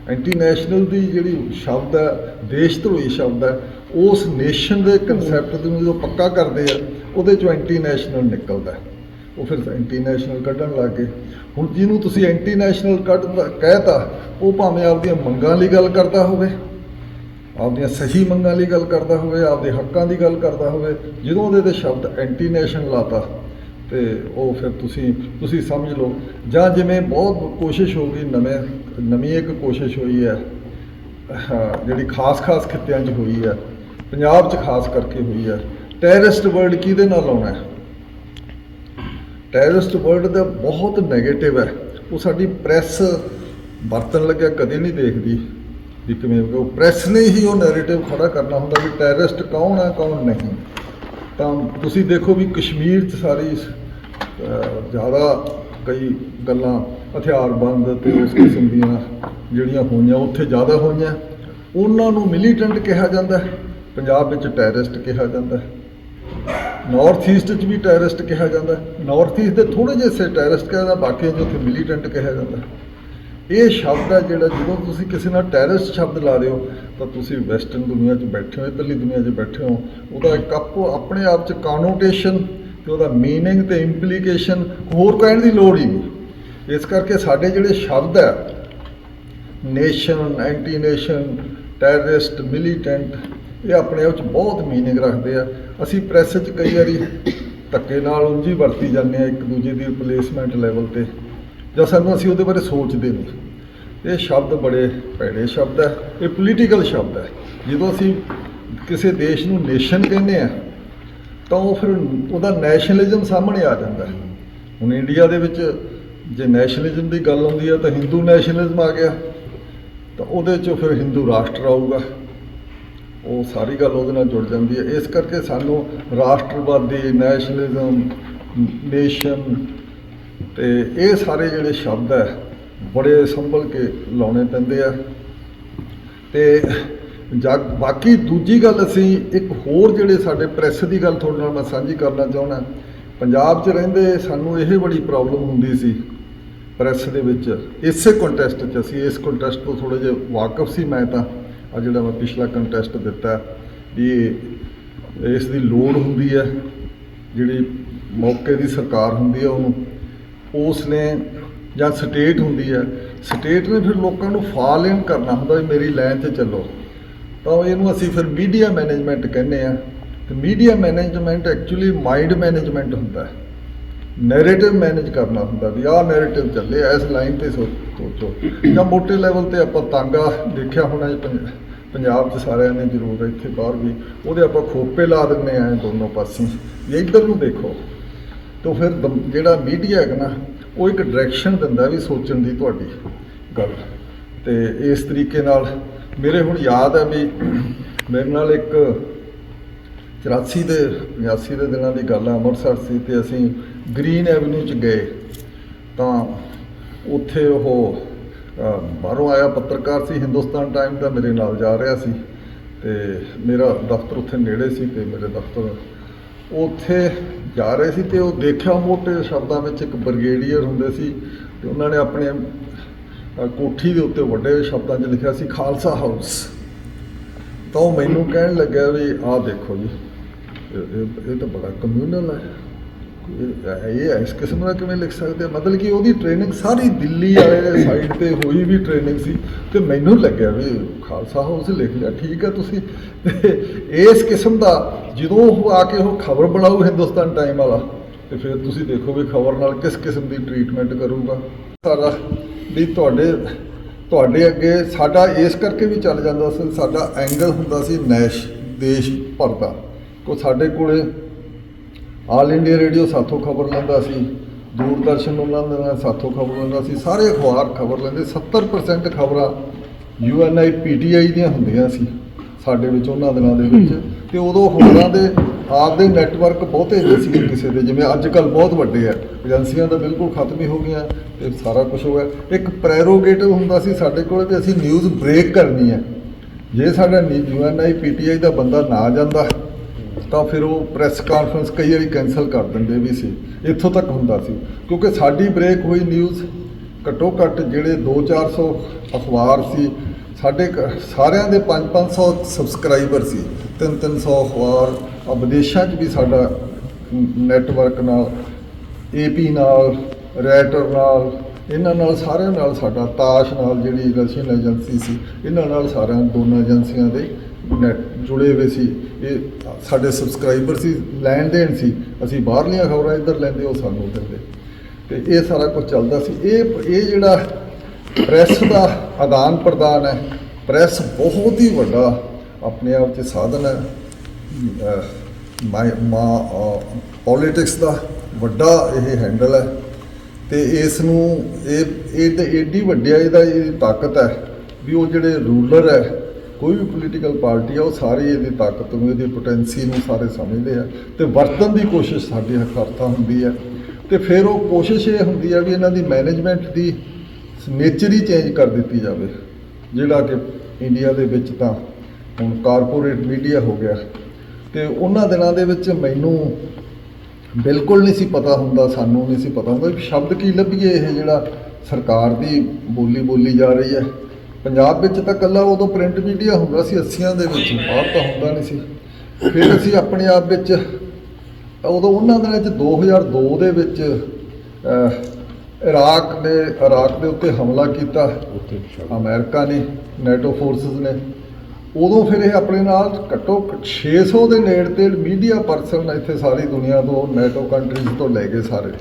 ਐਂਟੀ ਨੈਸ਼ਨਲ ਦੀ ਜਿਹੜੀ ਸ਼ਬਦ ਹੈ ਦੇਸ਼ ਧਰੋਹੀ ਸ਼ਬਦ ਹੈ ਉਸ ਨੇਸ਼ਨ ਦੇ ਕਨਸੈਪਟ ਨੂੰ ਜਦੋਂ ਪੱਕਾ ਕਰਦੇ ਆ ਉਹਦੇ ਚੋਂ ਐਂਟੀ ਨੈਸ਼ਨਲ ਨਿਕਲਦਾ ਹੈ। ਉਹ ਫਿਰ ਐਂਟੀ ਨੈਸ਼ਨਲ ਕੱਢਣ ਲੱਗ ਗਏ। ਹੁਣ ਜਿਹਨੂੰ ਤੁਸੀਂ ਐਂਟੀ ਨੈਸ਼ਨਲ ਕੱਢ ਕਹਿਤਾ ਉਹ ਭਾਵੇਂ ਆਪਦੀਆਂ ਮੰਗਾਂ ਲਈ ਗੱਲ ਕਰਦਾ ਹੋਵੇ, ਆਪਦੀਆਂ ਸਹੀ ਮੰਗਾਂ ਲਈ ਗੱਲ ਕਰਦਾ ਹੋਵੇ, ਆਪਦੇ ਹੱਕਾਂ ਦੀ ਗੱਲ ਕਰਦਾ ਹੋਵੇ, ਜਦੋਂ ਉਹਦੇ ਤੇ ਸ਼ਬਦ ਐਂਟੀ ਨੈਸ਼ਨ ਲਾਤਾ, ਤੇ ਉਹ ਫਿਰ ਤੁਸੀਂ ਤੁਸੀਂ ਸਮਝ ਲਓ। ਜਾਂ ਜਿਵੇਂ ਬਹੁਤ ਕੋਸ਼ਿਸ਼ ਹੋ ਗਈ, ਨਵੇਂ, ਨਵੀਂ ਇੱਕ ਕੋਸ਼ਿਸ਼ ਹੋਈ ਹੈ ਜਿਹੜੀ ਖਾਸ-ਖਾਸ ਖਿੱਤਿਆਂ 'ਚ ਹੋਈ ਹੈ, ਪੰਜਾਬ 'ਚ ਖਾਸ ਕਰਕੇ ਹੋਈ ਹੈ ਟੈਰਰਿਸਟ ਵਰਡ ਕਿਹਦੇ ਨਾਲ ਲਾਉਣਾ ਹੈ? ਟੈਰਰਿਸਟ ਵਰਡ ਦਾ ਬਹੁਤ 네ਗੇਟਿਵ ਹੈ। ਉਹ ਸਾਡੀ ਪ੍ਰੈਸ ਵਰਤਣ ਲੱਗਿਆ, ਕਦੇ ਨਹੀਂ ਦੇਖਦੀ। ਵੀ ਕਿਵੇਂ ਉਹ ਪ੍ਰੈਸ ਨੇ ਹੀ ਉਹ ਨੈਰੇਟਿਵ ਖੜਾ ਕਰਨਾ ਹੁੰਦਾ ਵੀ ਟੈਰਰਿਸਟ ਕੌਣ ਹੈ ਕੌਣ ਨਹੀਂ। ਤਾਂ ਤੁਸੀਂ ਦੇਖੋ ਵੀ ਕਸ਼ਮੀਰ 'ਚ ਸਾਰੀ ਜ਼ਿਆਦਾ ਕਈ ਗੱਲਾਂ ਹਥਿਆਰਬੰਦ ਤੇ ਉਸ ਕਿਸਮ ਦੀਆਂ ਜਿਹੜੀਆਂ ਹੋਈਆਂ, ਉੱਥੇ ਜ਼ਿਆਦਾ ਹੋਈਆਂ। ਉਹਨਾਂ ਨੂੰ ਮਿਲੀਟੈਂਟ ਕਿਹਾ ਜਾਂਦਾ ਪੰਜਾਬ ਵਿੱਚ ਟੈਰਰਿਸਟ ਕਿਹਾ ਜਾਂਦਾ ਨਾਰਥ ਈਸਟ 'ਚ ਵੀ ਟੈਰਰਿਸਟ ਕਿਹਾ ਜਾਂਦਾ ਹੈ। ਨਾਰਥ ਈਸਟ ਦੇ ਥੋੜੇ ਜਿਹੇ ਸੇ ਟੈਰਰਿਸਟ ਕਿਹਾ ਜਾਂਦਾ, ਬਾਕੀ ਜਿੱਥੇ ਮਿਲੀਟੈਂਟ ਕਿਹਾ ਜਾਂਦਾ ਇਹ ਸ਼ਬਦ ਹੈ ਜਿਹੜਾ ਜਦੋਂ ਤੁਸੀਂ ਕਿਸੇ ਨਾਲ ਟੈਰਰਿਸਟ ਸ਼ਬਦ ਲਾ ਦਿਓ ਤਾਂ ਤੁਸੀਂ ਵੈਸਟਰਨ ਦੁਨੀਆ 'ਚ ਬੈਠੇ ਹੋ, ਇਧਰਲੀ ਦੁਨੀਆ 'ਚ ਬੈਠੇ ਹੋ, ਉਹਦਾ ਇੱਕ ਆਪੋ ਆਪਣੇ ਆਪ 'ਚ ਕਾਨੋਟੇਸ਼ਨ ਤੇ ਉਹਦਾ ਮੀਨਿੰਗ ਤੇ ਇੰਪਲੀਕੇਸ਼ਨ ਹੋਰ ਕਹਿਣ ਦੀ ਲੋੜ ਹੀ ਨਹੀਂ। ਇਸ ਕਰਕੇ ਸਾਡੇ ਜਿਹੜੇ ਸ਼ਬਦ ਹੈ nation anti nation terrorist militant ਇਹ ਆਪਣੇ ਆਪ 'ਚ ਬਹੁਤ ਮੀਨਿੰਗ ਰੱਖਦੇ ਆ। ਅਸੀਂ ਪ੍ਰੈਸ 'ਚ ਕਈ ਵਾਰੀ ਧੱਕੇ ਨਾਲ ਉਂਝੀ ਵਰਤੀ ਜਾਂਦੇ ਆ ਇੱਕ ਦੂਜੇ ਦੀ ਰਿਪਲੇਸਮੈਂਟ ਲੈਵਲ ਤੇ, ਜਾਂ ਸਾਨੂੰ ਅਸੀਂ ਉਹਦੇ ਬਾਰੇ ਸੋਚਦੇ ਨਹੀਂ। ਇਹ ਸ਼ਬਦ ਬੜੇ ਭੈੜੇ ਸ਼ਬਦ ਹੈ ਇਹ ਪੋਲੀਟੀਕਲ ਸ਼ਬਦ ਹੈ ਜਦੋਂ ਅਸੀਂ ਕਿਸੇ ਦੇਸ਼ ਨੂੰ ਨੇਸ਼ਨ ਕਹਿੰਦੇ ਆ, ਤਾਂ ਉਹ ਫਿਰ ਉਹਦਾ ਨੈਸ਼ਨਲਿਜ਼ਮ ਸਾਹਮਣੇ ਆ ਜਾਂਦਾ ਹੁਣ ਇੰਡੀਆ ਦੇ ਵਿੱਚ ਜੇ ਨੈਸ਼ਨਲਿਜ਼ਮ ਦੀ ਗੱਲ ਹੁੰਦੀ ਹੈ ਤਾਂ ਹਿੰਦੂ ਨੈਸ਼ਨਲਿਜ਼ਮ ਆ ਗਿਆ। ਤਾਂ ਉਹਦੇ 'ਚੋਂ ਫਿਰ ਹਿੰਦੂ ਰਾਸ਼ਟਰ ਆਊਗਾ। ਉਹ ਸਾਰੀ ਗੱਲ ਉਹਦੇ ਨਾਲ ਜੁੜ ਜਾਂਦੀ ਹੈ। ਇਸ ਕਰਕੇ ਸਾਨੂੰ ਰਾਸ਼ਟਰਵਾਦੀ ਨੈਸ਼ਨਲਿਜ਼ਮ ਨੇਸ਼ਨ ਤੇ ਇਹ ਸਾਰੇ ਜਿਹੜੇ ਸ਼ਬਦ ਹੈ, ਬੜੇ ਸੰਭਲ ਕੇ ਲਾਉਣੇ ਪੈਂਦੇ ਆ। ਤੇ ਜਗ ਬਾਕੀ ਦੂਜੀ ਗੱਲ ਅਸੀਂ ਇੱਕ ਹੋਰ ਜਿਹੜੇ ਸਾਡੇ ਪ੍ਰੈਸ ਦੀ ਗੱਲ ਤੁਹਾਡੇ ਨਾਲ ਮੈਂ ਸਾਂਝੀ ਕਰਨਾ ਚਾਹੁੰਦਾ। ਪੰਜਾਬ 'ਚ ਰਹਿੰਦੇ ਸਾਨੂੰ ਇਹ ਬੜੀ ਪ੍ਰੋਬਲਮ ਹੁੰਦੀ ਸੀ ਪ੍ਰੈਸ ਦੇ ਵਿੱਚ। ਇਸੇ ਕੰਟੈਸਟ 'ਚ ਅਸੀਂ, ਇਸ ਕੰਟੈਸਟ ਤੋਂ ਥੋੜੇ ਜਿਹਾ ਵਾਕਿਫ ਸੀ ਮੈਂ ਤਾਂ। ਆ ਜਿਹੜਾ ਮੈਂ ਪਿਛਲਾ ਕੰਟੈਸਟ ਦਿੱਤਾ, ਵੀ ਇਸ ਦੀ ਲੋੜ ਹੁੰਦੀ ਹੈ, ਜਿਹੜੀ ਮੌਕੇ ਦੀ ਸਰਕਾਰ ਹੁੰਦੀ ਹੈ ਉਹਨੂੰ ਉਸ ਨੇ ਜਾਂ ਸਟੇਟ ਹੁੰਦੀ ਹੈ ਸਟੇਟ ਨੇ ਫਿਰ ਲੋਕਾਂ ਨੂੰ ਫਾਲ ਇਨ ਕਰਨਾ ਹੁੰਦਾ ਵੀ ਮੇਰੀ ਲਾਈਨ ਤੇ ਚੱਲੋ। ਤਾਂ ਇਹਨੂੰ ਅਸੀਂ ਫਿਰ ਮੀਡੀਆ ਮੈਨੇਜਮੈਂਟ ਕਹਿੰਦੇ ਆ ਤੇ media management actually mind management ਹੁੰਦਾ ਹੈ। ਨੈਰੇਟਿਵ ਮੈਨੇਜ ਕਰਨਾ ਹੁੰਦਾ ਵੀ ਆਹ ਨੈਰੇਟਿਵ ਚੱਲੇ ਇਸ ਲਾਈਨ ਤੇ ਸੋ- ਸੋਚੋ। ਜਾਂ ਮੋਟੇ ਲੈਵਲ ਤੇ ਆਪਾਂ ਤਾਂਗਾ ਦੇਖਿਆ ਹੋਣਾ ਪੰਜ- ਪੰਜਾਬ 'ਚ ਸਾਰਿਆਂ ਨੇ ਜ਼ਰੂਰ ਇੱਥੇ ਬਾਹਰ ਵੀ। ਉਹਦੇ ਆਪਾਂ ਖੋਪੇ ਲਾ ਦਿੰਦੇ ਆ ਦੋਨੋਂ ਪਾਸੇ ਵੀ ਇੱਧਰ ਨੂੰ ਦੇਖੋ, ਤਾਂ ਫਿਰ ਦਮ- ਜਿਹੜਾ ਮੀਡੀਆ ਹੈਗਾ ਨਾ, ਉਹ ਇੱਕ ਡਾਇਰੈਕਸ਼ਨ ਦਿੰਦਾ ਵੀ ਸੋਚਣ ਦੀ ਤੁਹਾਡੀ ਗੱਲ। ਤੇ ਇਸ ਤਰੀਕੇ ਨਾਲ ਮੇਰੇ ਹੁਣ ਯਾਦ ਹੈ ਵੀ ਮੇਰੇ ਨਾਲ ਇੱਕ 84 ਦੇ 85 ਦੇ ਦਿਨਾਂ ਦੀ ਗੱਲ ਹੈ ਅੰਮ੍ਰਿਤਸਰ ਸੀ ਤੇ ਅਸੀਂ ਗ੍ਰੀਨ ਐਵਨਿਊ ਚ ਗਏ। ਤਾਂ ਉੱਥੇ ਉਹ ਬਾਹਰੋਂ ਆਇਆ ਪੱਤਰਕਾਰ ਸੀ, ਹਿੰਦੁਸਤਾਨ ਟਾਈਮ ਦਾ ਮੇਰੇ ਨਾਲ ਜਾ ਰਿਹਾ ਸੀ ਤੇ ਮੇਰਾ ਦਫ਼ਤਰ ਉੱਥੇ ਨੇੜੇ ਸੀ ਤੇ ਮੇਰੇ ਦਫ਼ਤਰ ਉੱਥੇ ਜਾ ਰਹੇ ਸੀ ਤੇ ਉਹ ਦੇਖਿਆ ਮੋਟੇ ਸ਼ਬਦਾਂ ਵਿੱਚ ਇੱਕ ਬ੍ਰਿਗੇਡੀਅਰ ਹੁੰਦੇ ਸੀ ਤੇ ਉਹਨਾਂ ਨੇ ਆਪਣੇ ਕੋਠੀ ਦੇ ਉੱਤੇ ਵੱਡੇ ਸ਼ਬਦਾਂ 'ਚ ਲਿਖਿਆ ਸੀ, ਖਾਲਸਾ ਹਾਊਸ। ਤਾਂ ਉਹ ਮੈਨੂੰ ਕਹਿਣ ਲੱਗਿਆ ਵੀ ਆਹ ਦੇਖੋ ਜੀ, ਇਹ ਤਾਂ ਬੜਾ ਕਮਿਊਨਲ ਹੈ। ਇਹ ਇਸ ਕਿਸਮ ਦਾ ਕਿਵੇਂ ਲਿਖ ਸਕਦੇ ਮਤਲਬ ਕਿ ਉਹਦੀ ਟ੍ਰੇਨਿੰਗ ਸਾਰੀ ਦਿੱਲੀ ਵਾਲੇ ਸਾਈਡ ਤੇ ਹੋਈ ਵੀ ਟ੍ਰੇਨਿੰਗ ਸੀ ਤੇ ਮੈਨੂੰ ਲੱਗਿਆ ਵੀ ਖਾਲਸਾ ਹਾਊਸ ਲਿਖ ਲਿਆ, ਠੀਕ ਹੈ ਤੁਸੀਂ? ਤੇ ਇਸ ਕਿਸਮ ਦਾ ਜਦੋਂ ਉਹ ਆ ਕੇ ਉਹ ਖਬਰ ਬਣਾਊ ਹਿੰਦੁਸਤਾਨ ਟਾਈਮ ਵਾਲਾ, ਤੇ ਫਿਰ ਤੁਸੀਂ ਦੇਖੋ ਵੀ ਖਬਰ ਨਾਲ ਕਿਸ ਕਿਸਮ ਦੀ ਟ੍ਰੀਟਮੈਂਟ ਕਰੂਗਾ। ਸਾਰਾ ਵੀ ਤੁਹਾਡੇ ਤੁਹਾਡੇ ਅੱਗੇ ਸਾਡਾ ਇਸ ਕਰਕੇ ਵੀ ਚੱਲ ਜਾਂਦਾ ਸੀ, ਸਾਡਾ ਐਂਗਲ ਹੁੰਦਾ ਸੀ ਨੈਸ਼, ਦੇਸ਼ ਭਰਦਾ। ਕੋ ਸਾਡੇ ਕੋਲੇ ਆਲ ਇੰਡੀਆ ਰੇਡੀਓ ਸਾਥੋਂ ਖਬਰ ਲੈਂਦਾ ਸੀ ਦੂਰਦਰਸ਼ਨ ਉਹਨਾਂ ਦਾ ਸਾਥੋਂ ਖਬਰ ਲੈਂਦਾ ਸੀ ਸਾਰੇ ਅਖਬਾਰ ਖਬਰ ਲੈਂਦੇ 70% ਖਬਰਾਂ ਯੂਐਨਆਈ ਪੀਟੀਆਈ ਦੀਆਂ ਹੁੰਦੀਆਂ ਸੀ ਸਾਡੇ ਵਿੱਚ ਉਹਨਾਂ ਦਿਨਾਂ ਦੇ ਵਿੱਚ। ਤੇ ਉਦੋਂ ਅਖਬਾਰਾਂ ਦੇ ਆਪਦੇ ਨੈਟਵਰਕ ਬਹੁਤੇ ਨਹੀਂ ਸੀ ਕਿਸੇ ਦੇ ਜਿਵੇਂ ਅੱਜ ਕੱਲ ਬਹੁਤ ਵੱਡੇ ਆ ਏਜੰਸੀਆਂ ਤਾਂ ਬਿਲਕੁਲ ਖਤਮ ਹੀ ਹੋ ਗਈਆਂ ਤੇ ਸਾਰਾ ਕੁਝ ਹੋ ਗਿਆ। ਇੱਕ ਪ੍ਰੈਰੋਗੇਟਿਵ ਹੁੰਦਾ ਸੀ ਸਾਡੇ ਕੋਲ ਵੀ ਅਸੀਂ ਨਿਊਜ਼ ਬ੍ਰੇਕ ਕਰਨੀ ਹੈ। ਜੇ ਸਾਡਾ ਯੂਐਨਆਈ ਪੀਟੀਆਈ ਦਾ ਬੰਦਾ ਨਾ ਜਾਂਦਾ ਤਾਂ ਫਿਰ ਉਹ ਪ੍ਰੈਸ ਕਾਨਫਰੰਸ ਕਈ ਵਾਰੀ ਕੈਨਸਲ ਕਰ ਦਿੰਦੇ ਵੀ ਸੀ। ਇੱਥੋਂ ਤੱਕ ਹੁੰਦਾ ਸੀ। ਕਿਉਂਕਿ ਸਾਡੀ ਬ੍ਰੇਕ ਹੋਈ ਨਿਊਜ਼ ਘੱਟੋ ਘੱਟ ਜਿਹੜੇ 2-400 ਅਖਬਾਰ ਸੀ, ਸਾਡੇ ਕ- ਸਾਰਿਆਂ ਦੇ 5-500 ਸਬਸਕ੍ਰਾਈਬਰ ਸੀ। 3-300 ਅਖਬਾਰ ਆ ਵਿਦੇਸ਼ਾਂ 'ਚ ਵੀ ਸਾਡਾ ਨੈਟਵਰਕ ਨਾਲ ਏਪੀ ਨਾਲ ਰੈਟਰ ਨਾਲ, ਇਹਨਾਂ ਨਾਲ, ਸਾਰਿਆਂ ਨਾਲ ਸਾਡਾ ਤਾਸ਼ ਨਾਲ ਜਿਹੜੀ ਰਸ਼ੀਅਨ ਏਜੰਸੀ ਸੀ, ਇਹਨਾਂ ਨਾਲ ਸਾਰਿਆਂ ਦੋਨਾਂ ਏਜੰਸੀਆਂ ਦੇ ਨੈਟ ਜੁੜੇ ਹੋਏ ਸੀ। ਇਹ ਸਾਡੇ ਸਬਸਕ੍ਰਾਈਬਰ ਸੀ, ਲੈਣ ਦੇਣ ਸੀ। ਅਸੀਂ ਬਾਹਰਲੀਆਂ ਖਬਰਾਂ ਇੱਧਰ ਲੈਂਦੇ, ਉਹ ਸਾਨੂੰ ਦਿੰਦੇ। ਤੇ ਇਹ ਸਾਰਾ ਕੁਝ ਚੱਲਦਾ ਸੀ। ਇਹ ਇਹ ਜਿਹੜਾ ਪ੍ਰੈਸ ਦਾ ਆਦਾਨ ਪ੍ਰਦਾਨ ਹੈ ਪ੍ਰੈਸ ਬਹੁਤ ਹੀ ਵੱਡਾ ਆਪਣੇ ਆਪ 'ਚ ਸਾਧਨ ਹੈ। ਮਾਈ, ਮਾ ਪੋਲਿਟਿਕਸ ਦਾ ਵੱਡਾ ਇਹ ਹੈਂਡਲ ਹੈ। ਤੇ ਇਸ ਨੂੰ ਇਹ ਇਹ ਤੇ ਏਡੀ ਵੱਡਿਆ ਇਹਦਾ ਇਹ ਤਾਕਤ ਹੈ ਵੀ ਉਹ ਜਿਹੜੇ ਰੂਲਰ ਹੈ ਕੋਈ ਵੀ ਪੋਲੀਟੀਕਲ ਪਾਰਟੀ ਆ, ਉਹ ਸਾਰੀ ਇਹਦੀ ਤਾਕਤ ਨੂੰ, ਇਹਦੀ ਪੋਟੈਂਸੀ ਨੂੰ ਸਾਰੇ ਸਮਝਦੇ ਆ ਤੇ ਵਰਤਣ ਦੀ ਕੋਸ਼ਿਸ਼ ਸਾਡੀ ਹਰਤਾ ਹੁੰਦੀ ਹੈ ਤੇ ਫਿਰ ਉਹ ਕੋਸ਼ਿਸ਼ ਇਹ ਹੁੰਦੀ ਆ ਵੀ ਇਹਨਾਂ ਦੀ ਮੈਨੇਜਮੈਂਟ ਦੀ ਨੇਚਰ ਹੀ ਚੇਂਜ ਕਰ ਦਿੱਤੀ ਜਾਵੇ। ਜਿਹੜਾ ਕਿ ਇੰਡੀਆ ਦੇ ਵਿੱਚ ਤਾਂ ਹੁਣ ਕਾਰਪੋਰੇਟ ਮੀਡੀਆ ਹੋ ਗਿਆ। ਤੇ ਉਹਨਾਂ ਦਿਨਾਂ ਦੇ ਵਿੱਚ ਮੈਨੂੰ ਬਿਲਕੁਲ ਨਹੀਂ ਸੀ ਪਤਾ ਹੁੰਦਾ, ਸਾਨੂੰ ਨਹੀਂ ਸੀ ਪਤਾ ਹੁੰਦਾ ਸ਼ਬਦ ਕੀ ਲੱਭੀਏ, ਇਹ ਜਿਹੜਾ ਸਰਕਾਰ ਦੀ ਬੋਲੀ ਬੋਲੀ ਜਾ ਰਹੀ ਹੈ। ਪੰਜਾਬ ਵਿੱਚ ਤਾਂ ਕੱਲਾ ਉਦੋਂ ਪ੍ਰਿੰਟ ਮੀਡੀਆ ਹੁੰਦਾ ਸੀ 80ਆਂ ਦੇ ਵਿੱਚ ਬਾਹਰ ਤਾਂ ਹੁੰਦਾ ਨਹੀਂ ਸੀ। ਫਿਰ ਅਸੀਂ ਆਪਣੇ ਆਪ ਵਿੱਚ ਉਦੋਂ ਉਹਨਾਂ ਦਿਨਾਂ 'ਚ 2002 ਦੇ ਵਿੱਚ ਇਰਾਕ ਨੇ ਇਰਾਕ ਦੇ ਉੱਤੇ ਹਮਲਾ ਕੀਤਾ। ਅਮਰੀਕਾ ਨੇ ਨੈਟੋ ਫੋਰਸਸ ਨੇ। ਉਦੋਂ ਫਿਰ ਇਹ ਆਪਣੇ ਨਾਲ ਘੱਟੋ ਘੱਟ 600 ਦੇ ਨੇੜੇ ਤੇ ਮੀਡੀਆ ਪਰਸਨ ਇੱਥੇ ਸਾਰੀ ਦੁਨੀਆ ਤੋਂ ਨੈਟੋ ਕੰਟਰੀਜ਼ ਤੋਂ ਲੈ ਗਏ ਸਾਰੇ।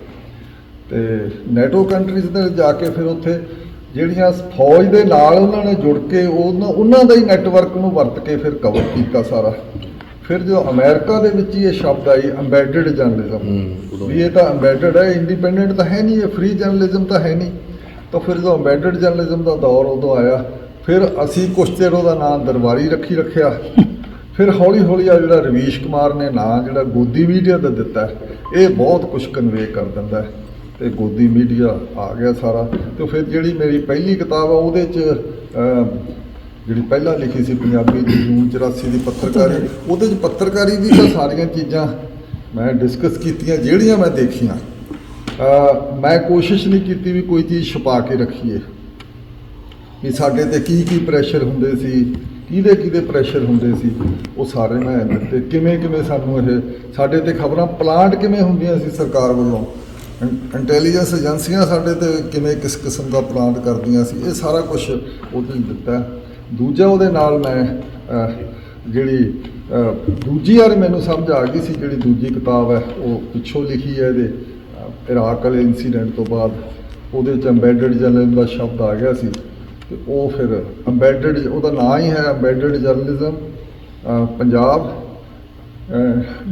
ਤੇ ਨੈਟੋ ਕੰਟਰੀਜ਼ ਦੇ ਜਾ ਕੇ ਫਿਰ ਉੱਥੇ ਜਿਹੜੀਆਂ ਫੌਜ ਦੇ ਨਾਲ ਉਹਨਾਂ ਨੇ ਜੁੜ ਕੇ ਉਹਨਾਂ ਉਹਨਾਂ ਦਾ ਹੀ ਨੈਟਵਰਕ ਨੂੰ ਵਰਤ ਕੇ ਫਿਰ ਕਵਰ ਕੀਤਾ ਸਾਰਾ। ਫਿਰ ਜੋ ਅਮਰੀਕਾ ਦੇ ਵਿੱਚ ਇਹ ਸ਼ਬਦ ਆਈ ਐਮਬੈਡਡ ਜਰਨਲਿਜ਼ਮ ਵੀ ਇਹ ਤਾਂ ਐਮਬੈਡਡ ਹੈ ਇੰਡੀਪੈਂਡੈਂਟ ਤਾਂ ਹੈ ਨਹੀਂ ਇਹ ਫ੍ਰੀ ਜਰਨਲਿਜ਼ਮ ਤਾਂ ਹੈ ਨਹੀਂ। ਤਾਂ ਫਿਰ ਜੋ ਐਮਬੈਡਡ ਜਰਨਲਿਜ਼ਮ ਦਾ ਦੌਰ ਉਦੋਂ ਆਇਆ ਫਿਰ ਅਸੀਂ ਕੁਛ ਚਿਰ ਉਹਦਾ ਨਾਮ ਦਰਬਾਰੀ ਰੱਖੀ ਰੱਖਿਆ। ਫਿਰ ਹੌਲੀ ਹੌਲੀ ਆ ਜਿਹੜਾ ਰਵੀਸ਼ ਕੁਮਾਰ ਨੇ ਨਾਂ ਜਿਹੜਾ ਗੋਦੀ ਮੀਡੀਆ ਦਾ ਦਿੱਤਾ ਇਹ ਬਹੁਤ ਕੁਝ ਕਨਵੇ ਕਰ ਦਿੰਦਾ ਹੈ। ਤੇ ਗੋਦੀ ਮੀਡੀਆ ਆ ਗਿਆ ਸਾਰਾ। ਤੇ ਫਿਰ ਜਿਹੜੀ ਮੇਰੀ ਪਹਿਲੀ ਕਿਤਾਬ ਆ, ਉਹਦੇ ਚ ਜਿਹੜੀ ਪਹਿਲਾਂ ਲਿਖੀ ਸੀ ਪੰਜਾਬੀ ਦੀ ਜੂਨ 84 ਦੀ ਪੱਤਰਕਾਰੀ, ਉਹਦੇ ਚ ਪੱਤਰਕਾਰੀ ਦੀ ਤਾਂ ਸਾਰੀਆਂ ਚੀਜ਼ਾਂ ਮੈਂ ਡਿਸਕਸ ਕੀਤੀਆਂ, ਜਿਹੜੀਆਂ ਮੈਂ ਦੇਖੀਆਂ। ਮੈਂ ਕੋਸ਼ਿਸ਼ ਨਹੀਂ ਕੀਤੀ ਵੀ ਕੋਈ ਚੀਜ਼ ਛੁਪਾ ਕੇ ਰੱਖੀਏ। ਵੀ ਸਾਡੇ ਤੇ ਕੀ ਕੀ ਪ੍ਰੈਸ਼ਰ ਹੁੰਦੇ ਸੀ, ਕਿਹਦੇ ਕਿਹਦੇ ਪ੍ਰੈਸ਼ਰ ਹੁੰਦੇ ਸੀ, ਉਹ ਸਾਰੇ ਮੈਂ ਦਿੱਤੇ। ਕਿਵੇਂ ਕਿਵੇਂ ਸਾਨੂੰ ਇਹ, ਸਾਡੇ ਤੇ ਖਬਰਾਂ ਪਲਾਂਟ ਕਿਵੇਂ ਹੁੰਦੀਆਂ ਸੀ ਸਰਕਾਰ ਵੱਲੋਂ? ਇੰਟੈਲੀਜੈਂਸ ਏਜੰਸੀਆਂ ਸਾਡੇ ਤੇ ਕਿਵੇਂ ਕਿਸ ਕਿਸਮ ਦਾ ਪਲਾਂਟ ਕਰਦੀਆਂ ਸੀ, ਇਹ ਸਾਰਾ ਕੁਝ ਉਹਦੇ ਵਿੱਚ ਦਿੱਤਾ। ਦੂਜਾ ਉਹਦੇ ਨਾਲ ਮੈਂ ਜਿਹੜੀ ਦੂਜੀ ਵਾਰ ਮੈਨੂੰ ਸਮਝ ਆ ਗਈ ਸੀ ਜਿਹੜੀ ਦੂਜੀ ਕਿਤਾਬ ਹੈ, ਉਹ ਪਿੱਛੋਂ ਲਿਖੀ ਹੈ ਇਹਦੇ ਇਰਾਕ ਵਾਲੇ ਇਨਸੀਡੈਂਟ ਤੋਂ ਬਾਅਦ। ਉਹਦੇ ਚ ਐਮਬੈਡਡ ਜਰਨਲਿਜ਼ਮ ਦਾ ਸ਼ਬਦ ਆ ਗਿਆ ਸੀ। ਤੇ ਉਹ ਫਿਰ ਐਮਬੈਡਡ ਉਹਦਾ ਨਾਂ ਹੀ ਹੈ ਐਮਬੈਡਡ ਜਰਨਲਿਜ਼ਮ ਪੰਜਾਬ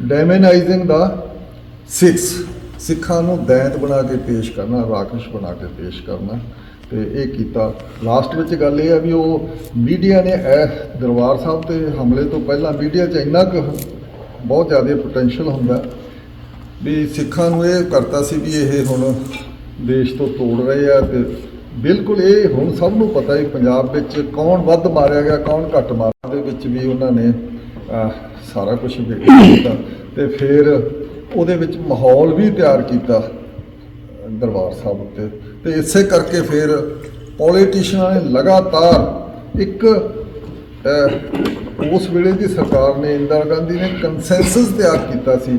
ਡੈਮਨਾਈਜ਼ਿੰਗ ਦਾ ਸਿਕਸ ਸਿੱਖਾਂ ਨੂੰ ਦੈਂਤ ਬਣਾ ਕੇ ਪੇਸ਼ ਕਰਨਾ ਰਾਕਸ਼ ਬਣਾ ਕੇ ਪੇਸ਼ ਕਰਨਾ। ਤੇ ਇਹ ਕੀਤਾ। ਲਾਸਟ ਵਿੱਚ ਗੱਲ ਇਹ ਆ ਵੀ ਉਹ ਮੀਡੀਆ ਨੇ ਇਹ ਦਰਬਾਰ ਸਾਹਿਬ ਤੇ ਹਮਲੇ ਤੋਂ ਪਹਿਲਾਂ ਮੀਡੀਆ 'ਚ ਇੰਨਾ ਕੁ ਬਹੁਤ ਜ਼ਿਆਦਾ ਪੋਟੈਂਸ਼ੀਅਲ ਹੁੰਦਾ ਵੀ ਸਿੱਖਾਂ ਨੂੰ ਇਹ ਕਰਤਾ ਸੀ ਵੀ ਇਹ ਹੁਣ ਦੇਸ਼ ਤੋਂ ਤੋੜ ਰਹੇ ਆ ਤੇ ਬਿਲਕੁਲ ਇਹ ਹੁਣ ਸਭ ਨੂੰ ਪਤਾ ਹੈ ਪੰਜਾਬ ਵਿੱਚ ਕੌਣ ਵੱਧ ਮਾਰਿਆ ਗਿਆ, ਕੌਣ ਘੱਟ ਮਾਰਿਆ ਦੇ ਵਿੱਚ ਵੀ ਉਹਨਾਂ ਨੇ ਸਾਰਾ ਕੁਝ ਕੀਤਾ ਤੇ ਫਿਰ ਉਹਦੇ ਵਿੱਚ ਮਾਹੌਲ ਵੀ ਤਿਆਰ ਕੀਤਾ ਦਰਬਾਰ ਸਾਹਿਬ ਉੱਤੇ। ਤੇ ਇਸੇ ਕਰਕੇ ਫਿਰ ਪੋਲੀਟੀਸ਼ੀਅਨਾਂ ਨੇ ਲਗਾਤਾਰ ਇੱਕ ਉਸ ਵੇਲੇ ਦੀ ਸਰਕਾਰ ਨੇ ਇੰਦਰਾ ਗਾਂਧੀ ਨੇ ਕੰਸੈਂਸਸ ਤਿਆਰ ਕੀਤਾ ਸੀ।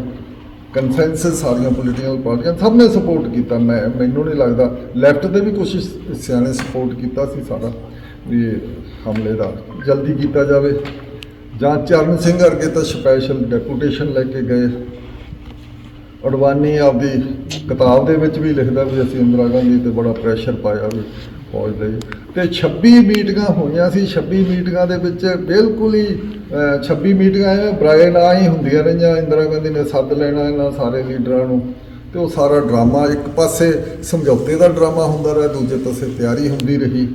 ਕੰਸੈਂਸਸ ਸਾਰੀਆਂ ਪੋਲੀਟੀਕਲ ਪਾਰਟੀਆਂ ਸਭ ਨੇ ਸਪੋਰਟ ਕੀਤਾ। ਮੈਂ, ਮੈਨੂੰ ਨਹੀਂ ਲੱਗਦਾ ਲੈਫਟ ਦੇ ਵੀ ਕੁਝ ਹਿੱਸਿਆਂ ਨੇ ਸਪੋਰਟ ਕੀਤਾ ਸੀ ਸਾਰਾ ਵੀ ਹਮਲੇ ਦਾ। ਜਲਦੀ ਕੀਤਾ ਜਾਵੇ। ਜਾਂ ਚਰਨ ਸਿੰਘ ਵਰਗੇ ਤਾਂ ਸਪੈਸ਼ਲ ਡੈਪੂਟੇਸ਼ਨ ਲੈ ਕੇ ਗਏ। ਅਡਵਾਨੀ ਆਪਦੀ ਕਿਤਾਬ ਦੇ ਵਿੱਚ ਵੀ ਲਿਖਦਾ ਵੀ ਅਸੀਂ ਇੰਦਰਾ ਗਾਂਧੀ ਤੇ ਬੜਾ ਪ੍ਰੈਸ਼ਰ ਪਾਇਆ ਵੀ ਫੌਜ ਦੇ। ਤੇ 26 ਮੀਟਿੰਗਾਂ ਹੋਈਆਂ ਸੀ 26 ਮੀਟਿੰਗਾਂ ਦੇ ਵਿੱਚ ਬਿਲਕੁਲ ਹੀ ਅਹ, 26 ਮੀਟਿੰਗਾਂ ਐਵੇਂ ਬਰਾਏ ਨਾ ਹੀ ਹੁੰਦੀਆਂ ਰਹੀਆਂ। ਇੰਦਰਾ ਗਾਂਧੀ ਨੇ ਸੱਦ ਲੈਣਾ ਇਹਨਾਂ ਸਾਰੇ ਲੀਡਰਾਂ ਨੂੰ ਤੇ ਉਹ ਸਾਰਾ ਡਰਾਮਾ ਇੱਕ ਪਾਸੇ ਸਮਝੌਤੇ ਦਾ ਡਰਾਮਾ ਹੁੰਦਾ ਰਿਹਾ ਦੂਜੇ ਪਾਸੇ ਤਿਆਰੀ ਹੁੰਦੀ ਰਹੀ।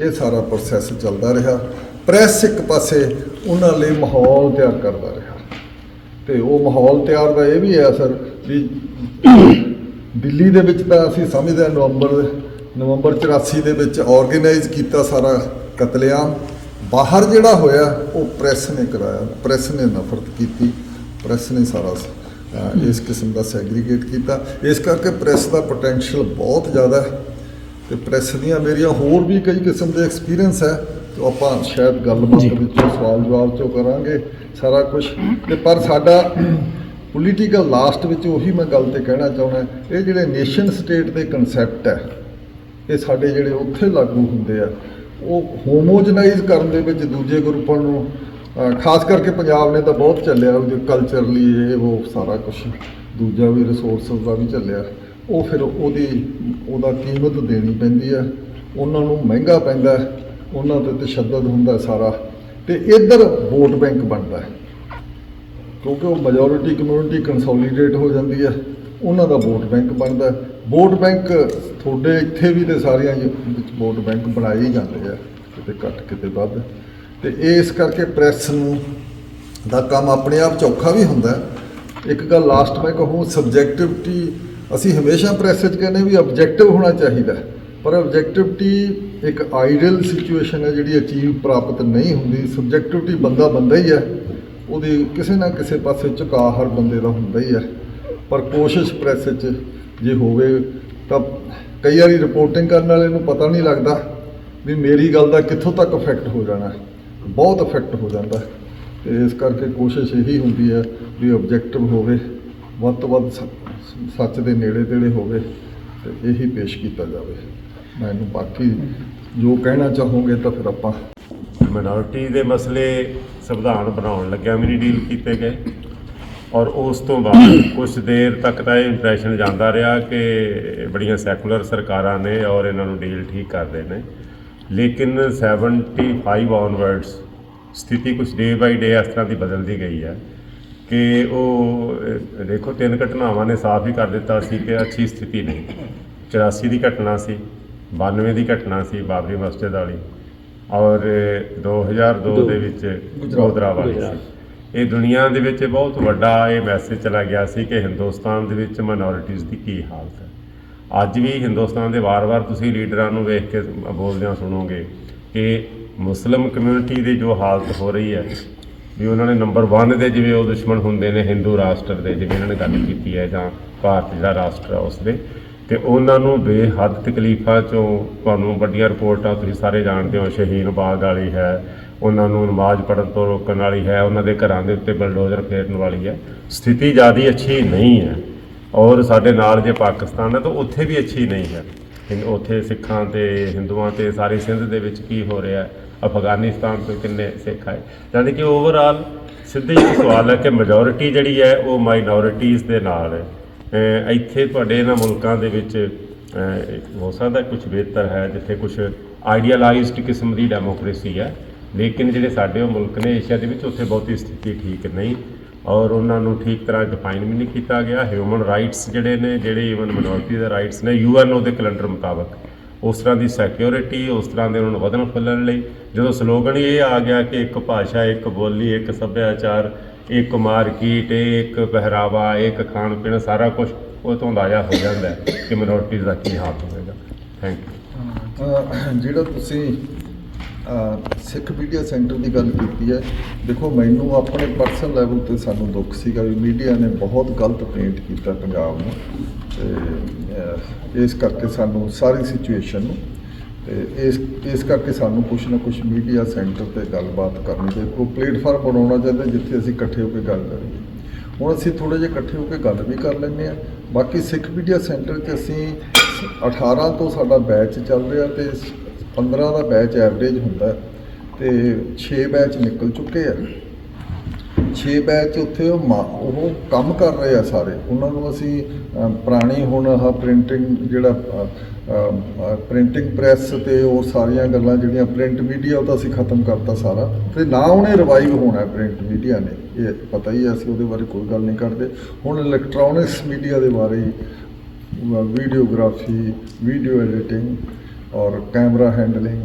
ਇਹ ਸਾਰਾ ਪ੍ਰੋਸੈਸ ਚੱਲਦਾ ਰਿਹਾ। ਪ੍ਰੈਸ ਇੱਕ ਪਾਸੇ ਉਹਨਾਂ ਲਈ ਮਾਹੌਲ ਤਿਆਰ ਕਰਦਾ ਰਿਹਾ। ਤੇ ਉਹ ਮਾਹੌਲ ਤਿਆਰ ਦਾ ਇਹ ਵੀ ਹੈ ਸਰ ਵੀ ਦਿੱਲੀ ਦੇ ਵਿੱਚ ਤਾਂ ਅਸੀਂ ਸਮਝਦੇ ਹਾਂ ਨਵੰਬਰ ਨਵੰਬਰ 84 ਦੇ ਵਿੱਚ ਆਰਗੇਨਾਈਜ਼ ਕੀਤਾ ਸਾਰਾ ਕਤਲੇਆਮ। ਬਾਹਰ ਜਿਹੜਾ ਹੋਇਆ, ਉਹ ਪ੍ਰੈਸ ਨੇ ਕਰਾਇਆ। ਪ੍ਰੈਸ ਨੇ ਨਫ਼ਰਤ ਕੀਤੀ। ਪ੍ਰੈਸ ਨੇ ਸਾਰਾ ਇਸ ਕਿਸਮ ਦਾ ਸੈਗਰੀਗੇਟ ਕੀਤਾ। ਇਸ ਕਰਕੇ ਪ੍ਰੈਸ ਦਾ ਪੋਟੈਂਸ਼ੀਅਲ ਬਹੁਤ ਜ਼ਿਆਦਾ ਹੈ। ਤੇ ਪ੍ਰੈਸ ਦੀਆਂ ਮੇਰੀਆਂ ਹੋਰ ਵੀ ਕਈ ਕਿਸਮ ਦੇ ਐਕਸਪੀਰੀਅੰਸ ਹੈ। ਤੇ ਆਪਾਂ ਸ਼ਾਇਦ ਗੱਲਬਾਤ ਵਿੱਚੋਂ ਸਵਾਲ ਜਵਾਬ ਚੋਂ ਕਰਾਂਗੇ ਸਾਰਾ ਕੁਝ ਤੇ ਪਰ ਸਾਡਾ ਪੋਲੀਟੀਕਲ ਲਾਸਟ ਵਿੱਚ ਉਹੀ ਮੈਂ ਗੱਲ ਤੇ ਕਹਿਣਾ ਚਾਹੁੰਦਾ ਇਹ ਜਿਹੜੇ ਨੇਸ਼ਨ ਸਟੇਟ ਦੇ ਕਨਸੈਪਟ ਹੈ ਇਹ ਸਾਡੇ ਜਿਹੜੇ ਉੱਥੇ ਲਾਗੂ ਹੁੰਦੇ ਆ ਉਹ ਹੋਮੋਜਨਾਈਜ਼ ਕਰਨ ਦੇ ਵਿੱਚ ਦੂਜੇ ਗਰੁੱਪਾਂ ਨੂੰ ਖਾਸ ਕਰਕੇ ਪੰਜਾਬ ਨੇ ਤਾਂ ਬਹੁਤ ਚੱਲਿਆ ਉਹਦੇ ਕਲਚਰਲੀ ਇਹ ਉਹ ਸਾਰਾ ਕੁਝ ਦੂਜਾ ਵੀ ਰਿਸੋਰਸਸ ਦਾ ਵੀ ਚੱਲਿਆ। ਉਹ ਫਿਰ ਉਹਦੀ ਉਹਦਾ ਕੀਮਤ ਦੇਣੀ ਪੈਂਦੀ ਹੈ ਉਹਨਾਂ ਨੂੰ ਮਹਿੰਗਾ ਪੈਂਦਾ। ਉਹਨਾਂ ਤੇ ਤਸ਼ੱਦਦ ਹੁੰਦਾ ਸਾਰਾ ਤੇ ਇੱਧਰ ਵੋਟ ਬੈਂਕ ਬਣਦਾ ਕਿਉਂਕਿ ਉਹ ਮੈਜੋਰਿਟੀ ਕਮਿਊਨਿਟੀ ਕੰਸੋਲੀਡੇਟ ਹੋ ਜਾਂਦੀ ਹੈ, ਉਹਨਾਂ ਦਾ ਵੋਟ ਬੈਂਕ ਬਣਦਾ ਵੋਟ ਬੈਂਕ ਤੁਹਾਡੇ ਇੱਥੇ ਵੀ ਤੇ ਸਾਰੀਆਂ ਵਿੱਚ ਵੋਟ ਬੈਂਕ ਬਣਾਏ ਹੀ ਜਾਂਦੇ ਆ, ਕਿਤੇ ਘੱਟ, ਕਿਤੇ ਵੱਧ। ਤੇ ਇਸ ਕਰਕੇ ਪ੍ਰੈਸ ਨੂੰ ਦਾ ਕੰਮ ਆਪਣੇ ਆਪ 'ਚ ਔਖਾ ਵੀ ਹੁੰਦਾ ਇੱਕ ਗੱਲ ਲਾਸਟ ਮੈਂ ਕਹੂੰ ਸਬਜੈਕਟਿਵਿਟੀ ਅਸੀਂ ਹਮੇਸ਼ਾ ਪ੍ਰੈਸ 'ਚ ਕਹਿੰਦੇ ਵੀ ਆਬਜੈਕਟਿਵ ਹੋਣਾ ਚਾਹੀਦਾ ਪਰ ਆਬਜੈਕਟਿਵਿਟੀ ਇੱਕ ਆਈਡੀਅਲ ਸਿਚੁਏਸ਼ਨ ਹੈ ਜਿਹੜੀ ਅਚੀਵ ਪ੍ਰਾਪਤ ਨਹੀਂ ਹੁੰਦੀ ਸਬਜੈਕਟਿਵਿਟੀ ਬੰਦਾ ਬੰਦਾ ਹੀ ਹੈ, ਉਹਦੀ ਕਿਸੇ ਨਾ ਕਿਸੇ ਪਾਸੇ ਝੁਕਾਅ ਹਰ ਬੰਦੇ ਦਾ ਹੁੰਦਾ ਹੀ ਹੈ। ਪਰ ਕੋਸ਼ਿਸ਼ ਪ੍ਰੈਸ 'ਚ ਜੇ ਹੋਵੇ ਤਾਂ ਕਈ ਵਾਰੀ ਰਿਪੋਰਟਿੰਗ ਕਰਨ ਵਾਲੇ ਨੂੰ ਪਤਾ ਨਹੀਂ ਲੱਗਦਾ ਵੀ ਮੇਰੀ ਗੱਲ ਦਾ ਕਿੱਥੋਂ ਤੱਕ ਇਫੈਕਟ ਹੋ ਜਾਣਾ ਬਹੁਤ ਇਫੈਕਟ ਹੋ ਜਾਂਦਾ ਹੈ। ਤੇ ਇਸ ਕਰਕੇ ਕੋਸ਼ਿਸ਼ ਇਹੀ ਹੁੰਦੀ ਹੈ ਵੀ ਆਬਜੈਕਟਿਵ ਹੋਵੇ, ਵੱਧ ਤੋਂ ਵੱਧ ਸ- ਸੱਚ ਦੇ ਨੇੜੇ ਤੇੜੇ ਹੋਵੇ ਤੇ ਇਹੀ ਪੇਸ਼ ਕੀਤਾ ਜਾਵੇ। ਮੈਨੂੰ ਬਾਕੀ ਜੋ ਕਹਿਣਾ ਚਾਹੋਗੇ ਤਾਂ ਫਿਰ ਆਪਾਂ ਮਿਨੋਰਟੀ ਦੇ ਮਸਲੇ ਸੰਵਿਧਾਨ ਬਣਾਉਣ ਲੱਗਿਆ ਵੀ ਨਹੀਂ ਡੀਲ ਕੀਤੇ ਗਏ। ਔਰ ਉਸ ਤੋਂ ਬਾਅਦ ਕੁਝ ਦੇਰ ਤੱਕ ਤਾਂ ਇਹ ਇੰਪ੍ਰੈਸ਼ਨ ਜਾਂਦਾ ਰਿਹਾ ਕਿ ਬੜੀਆਂ ਸੈਕੂਲਰ ਸਰਕਾਰਾਂ ਨੇ ਔਰ ਇਹਨਾਂ ਨੂੰ ਡੀਲ ਠੀਕ ਕਰਦੇ ਨੇ। ਲੇਕਿਨ 75 ਔਨਵਰਡਸ ਸਥਿਤੀ ਕੁਝ ਡੇ ਬਾਈ ਡੇ ਇਸ ਤਰ੍ਹਾਂ ਦੀ ਬਦਲਦੀ ਗਈ ਹੈ ਕਿ ਉਹ ਦੇਖੋ ਤਿੰਨ ਘਟਨਾਵਾਂ ਨੇ ਸਾਫ਼ ਹੀ ਕਰ ਦਿੱਤਾ ਸੀ ਕਿ ਅੱਛੀ ਸਥਿਤੀ ਨਹੀਂ। 84 ਦੀ ਘਟਨਾ ਸੀ। 92 ਦੀ ਘਟਨਾ ਸੀ ਬਾਬਰੀ ਮਸਜਿਦ ਵਾਲੀ ਔਰ 2002 ਦੇ ਵਿੱਚ ਗੋਦਰਾ ਵਾਲੀ ਸੀ। ਇਹ ਦੁਨੀਆ ਦੇ ਵਿੱਚ ਬਹੁਤ ਵੱਡਾ ਇਹ ਮੈਸੇਜ ਚਲਾ ਗਿਆ ਸੀ ਕਿ ਹਿੰਦੁਸਤਾਨ ਦੇ ਵਿੱਚ ਮਾਈਨੋਰਿਟੀਜ਼ ਦੀ ਕੀ ਹਾਲਤ ਹੈ। ਅੱਜ ਵੀ ਹਿੰਦੁਸਤਾਨ ਦੇ ਵਾਰ-ਵਾਰ ਤੁਸੀਂ ਲੀਡਰਾਂ ਨੂੰ ਵੇਖ ਕੇ ਬੋਲਦਿਆਂ ਸੁਣੋਗੇ ਕਿ ਮੁਸਲਿਮ ਕਮਿਊਨਿਟੀ ਦੀ ਜੋ ਹਾਲਤ ਹੋ ਰਹੀ ਹੈ ਵੀ ਉਹਨਾਂ ਨੇ ਨੰਬਰ 1 ਦੇ ਜਿਵੇਂ ਉਹ ਦੁਸ਼ਮਣ ਹੁੰਦੇ ਨੇ ਹਿੰਦੂ ਰਾਸ਼ਟਰ ਦੇ ਜਿਵੇਂ ਇਹਨਾਂ ਨੇ ਗੱਲ ਕੀਤੀ ਹੈ ਜਾਂ ਭਾਰਤ ਜਿਹੜਾ ਰਾਸ਼ਟਰ ਹੈ ਉਸ ਦੇ ਤੇ ਉਹਨਾਂ ਨੂੰ ਬੇਹੱਦ ਤਕਲੀਫਾਂ ਚੋਂ ਤੁਹਾਨੂੰ ਵੱਡੀਆਂ ਰਿਪੋਰਟਾਂ ਤੁਸੀਂ ਸਾਰੇ ਜਾਣਦੇ ਹੋ, ਸ਼ਹੀਨ ਬਾਗ ਵਾਲੀ ਹੈ, ਉਹਨਾਂ ਨੂੰ ਨਮਾਜ਼ ਪੜ੍ਹਨ ਤੋਂ ਰੋਕਣ ਵਾਲੀ ਹੈ, ਉਹਨਾਂ ਦੇ ਘਰਾਂ ਦੇ ਉੱਤੇ ਬਲਡੋਜ਼ਰ ਫੇਰਨ ਵਾਲੀ ਹੈ। ਸਥਿਤੀ ਜ਼ਿਆਦਾ ਅੱਛੀ ਨਹੀਂ ਹੈ ਔਰ ਸਾਡੇ ਨਾਲ ਜੇ ਪਾਕਿਸਤਾਨ ਹੈ ਤਾਂ ਉੱਥੇ ਵੀ ਅੱਛੀ ਨਹੀਂ ਹੈ। ਉੱਥੇ ਸਿੱਖਾਂ ਤੇ ਹਿੰਦੂਆਂ ਤੇ ਸਾਰੇ ਸਿੰਧ ਦੇ ਵਿੱਚ ਕੀ ਹੋ ਰਿਹਾ ਹੈ? ਅਫਗਾਨਿਸਤਾਨ ਤੋਂ ਕਿੰਨੇ ਸਿੱਖ ਆਏ? ਯਾਨੀ ਕਿ ਓਵਰਆਲ ਸਿੱਧੇ ਹੀ ਸਵਾਲ ਹੈ ਕਿ ਮੈਜੋਰਿਟੀ ਜਿਹੜੀ ਹੈ ਉਹ ਮਾਈਨੋਰਿਟੀਜ਼ ਦੇ ਨਾਲ ਹੈ। ਇੱਥੇ ਤੁਹਾਡੇ ਇਹਨਾਂ ਮੁਲਕਾਂ ਦੇ ਵਿੱਚ ਹੋ ਸਕਦਾ ਕੁਝ ਬਿਹਤਰ ਹੈ, ਜਿੱਥੇ ਕੁਝ ਆਈਡੀਅਲਾਈਜ਼ਡ ਕਿਸਮ ਦੀ ਡੈਮੋਕ੍ਰੇਸੀ ਹੈ। ਲੇਕਿਨ ਜਿਹੜੇ ਸਾਡੇ ਉਹ ਮੁਲਕ ਨੇ ਏਸ਼ੀਆ ਦੇ ਵਿੱਚ, ਉੱਥੇ ਬਹੁਤੀ ਸਥਿਤੀ ਠੀਕ ਨਹੀਂ। ਔਰ ਉਹਨਾਂ ਨੂੰ ਠੀਕ ਤਰ੍ਹਾਂ ਡਿਫਾਈਨ ਵੀ ਨਹੀਂ ਕੀਤਾ ਗਿਆ। ਹਿਊਮਨ ਰਾਈਟਸ ਜਿਹੜੇ ਨੇ, ਜਿਹੜੇ ਈਵਨ ਮਿਨੋਰਟੀ ਦੇ ਰਾਈਟਸ ਨੇ ਯੂਐਨਓ ਦੇ ਕੈਲੰਡਰ ਮੁਤਾਬਕ, ਉਸ ਤਰ੍ਹਾਂ ਦੀ ਸਿਕਿਉਰਿਟੀ ਉਸ ਤਰ੍ਹਾਂ ਦੇ ਉਹਨਾਂ ਨੂੰ ਵਧਣ ਫੁੱਲਣ ਲਈ। ਜਦੋਂ ਸਲੋਗਨ ਹੀ ਇਹ ਆ ਗਿਆ ਕਿ ਇੱਕ ਭਾਸ਼ਾ, ਇੱਕ ਬੋਲੀ, ਇੱਕ ਸੱਭਿਆਚਾਰ ਇੱਕ ਮਾਰਕੀਟ ਇੱਕ ਪਹਿਰਾਵਾ ਇੱਕ ਖਾਣ ਪੀਣ, ਸਾਰਾ ਕੁਝ ਉਹ ਤੋਂ ਅੰਦਾਜ਼ਾ ਹੋ ਜਾਂਦਾ ਹੈ ਕਿ ਮਿਨੋਰਟੀਜ਼ ਦਾ ਕੀ ਹਾਲ ਹੋਵੇਗਾ। ਥੈਂਕ ਯੂ ਜਿਹੜਾ ਤੁਸੀਂ ਸਿੱਖ ਮੀਡੀਆ ਸੈਂਟਰ ਦੀ ਗੱਲ ਕੀਤੀ ਹੈ, ਦੇਖੋ ਮੈਨੂੰ ਆਪਣੇ ਪਰਸਨਲ ਲੈਵਲ ਤੇ ਸਾਨੂੰ ਦੁੱਖ ਸੀਗਾ ਵੀ ਮੀਡੀਆ ਨੇ ਬਹੁਤ ਗਲਤ ਪੇਂਟ ਕੀਤਾ ਪੰਜਾਬ ਨੂੰ ਤੇ ਇਸ ਕਰਕੇ ਸਾਨੂੰ ਸਾਰੀ ਸਿਚੁਏਸ਼ਨ ਨੂੰ ਤੇ ਇਸ ਇਸ ਕਰਕੇ ਸਾਨੂੰ ਕੁਝ ਨਾ ਕੁਝ ਮੀਡੀਆ ਸੈਂਟਰ ਤੇ ਗੱਲਬਾਤ ਕਰਨੀ ਚਾਹੀਦੀ ਕੋਈ ਪਲੇਟਫਾਰਮ ਬਣਾਉਣਾ ਚਾਹੀਦਾ ਜਿੱਥੇ ਅਸੀਂ ਇਕੱਠੇ ਹੋ ਕੇ ਗੱਲ ਕਰੀਏ। ਹੁਣ ਅਸੀਂ ਥੋੜੇ ਜਿਹਾ ਇਕੱਠੇ ਹੋ ਕੇ ਗੱਲ ਵੀ ਕਰ ਲੈਂਦੇ ਆ ਬਾਕੀ ਸਿੱਖ ਮੀਡੀਆ ਸੈਂਟਰ 'ਚ ਅਸੀਂ 18 ਤੋਂ ਸਾਡਾ ਬੈਚ ਚੱਲ ਰਿਹਾ ਤੇ 15 ਦਾ ਬੈਚ ਐਵਰੇਜ ਹੁੰਦਾ ਹੈ ਤੇ 6 ਬੈਚ ਨਿਕਲ ਚੁੱਕੇ ਆ। 6 ਬੈਚ ਉੱਥੇ ਉਹ ਮਾ- ਉਹ ਕੰਮ ਕਰ ਰਹੇ ਆ ਸਾਰੇ। ਉਹਨਾਂ ਨੂੰ ਅਸੀਂ ਪੁਰਾਣੀ ਹੁਣ ਆਹ ਪ੍ਰਿੰਟਿੰਗ ਜਿਹੜਾ ਪ੍ਰਿੰਟਿੰਗ ਪ੍ਰੈਸ ਤੇ ਉਹ ਸਾਰੀਆਂ ਗੱਲਾਂ ਜਿਹੜੀਆਂ ਪ੍ਰਿੰਟ ਮੀਡੀਆ ਉਹ ਤਾਂ ਅਸੀਂ ਖਤਮ ਕਰਤਾ ਸਾਰਾ। ਤੇ ਨਾ ਉਹਨੇ ਰਿਵਾਈਵ ਹੋਣਾ ਪ੍ਰਿੰਟ ਮੀਡੀਆ ਨੇ। ਇਹ ਪਤਾ ਹੀ ਹੈ, ਅਸੀਂ ਉਹਦੇ ਬਾਰੇ ਕੋਈ ਗੱਲ ਨਹੀਂ ਕਰਦੇ। ਹੁਣ ਇਲੈਕਟ੍ਰੋਨਿਕਸ ਮੀਡੀਆ ਦੇ ਬਾਰੇ ਵੀਡੀਓਗ੍ਰਾਫੀ ਵੀਡੀਓ ਐਡੀਟਿੰਗ ਔਰ ਕੈਮਰਾ ਹੈਂਡਲਿੰਗ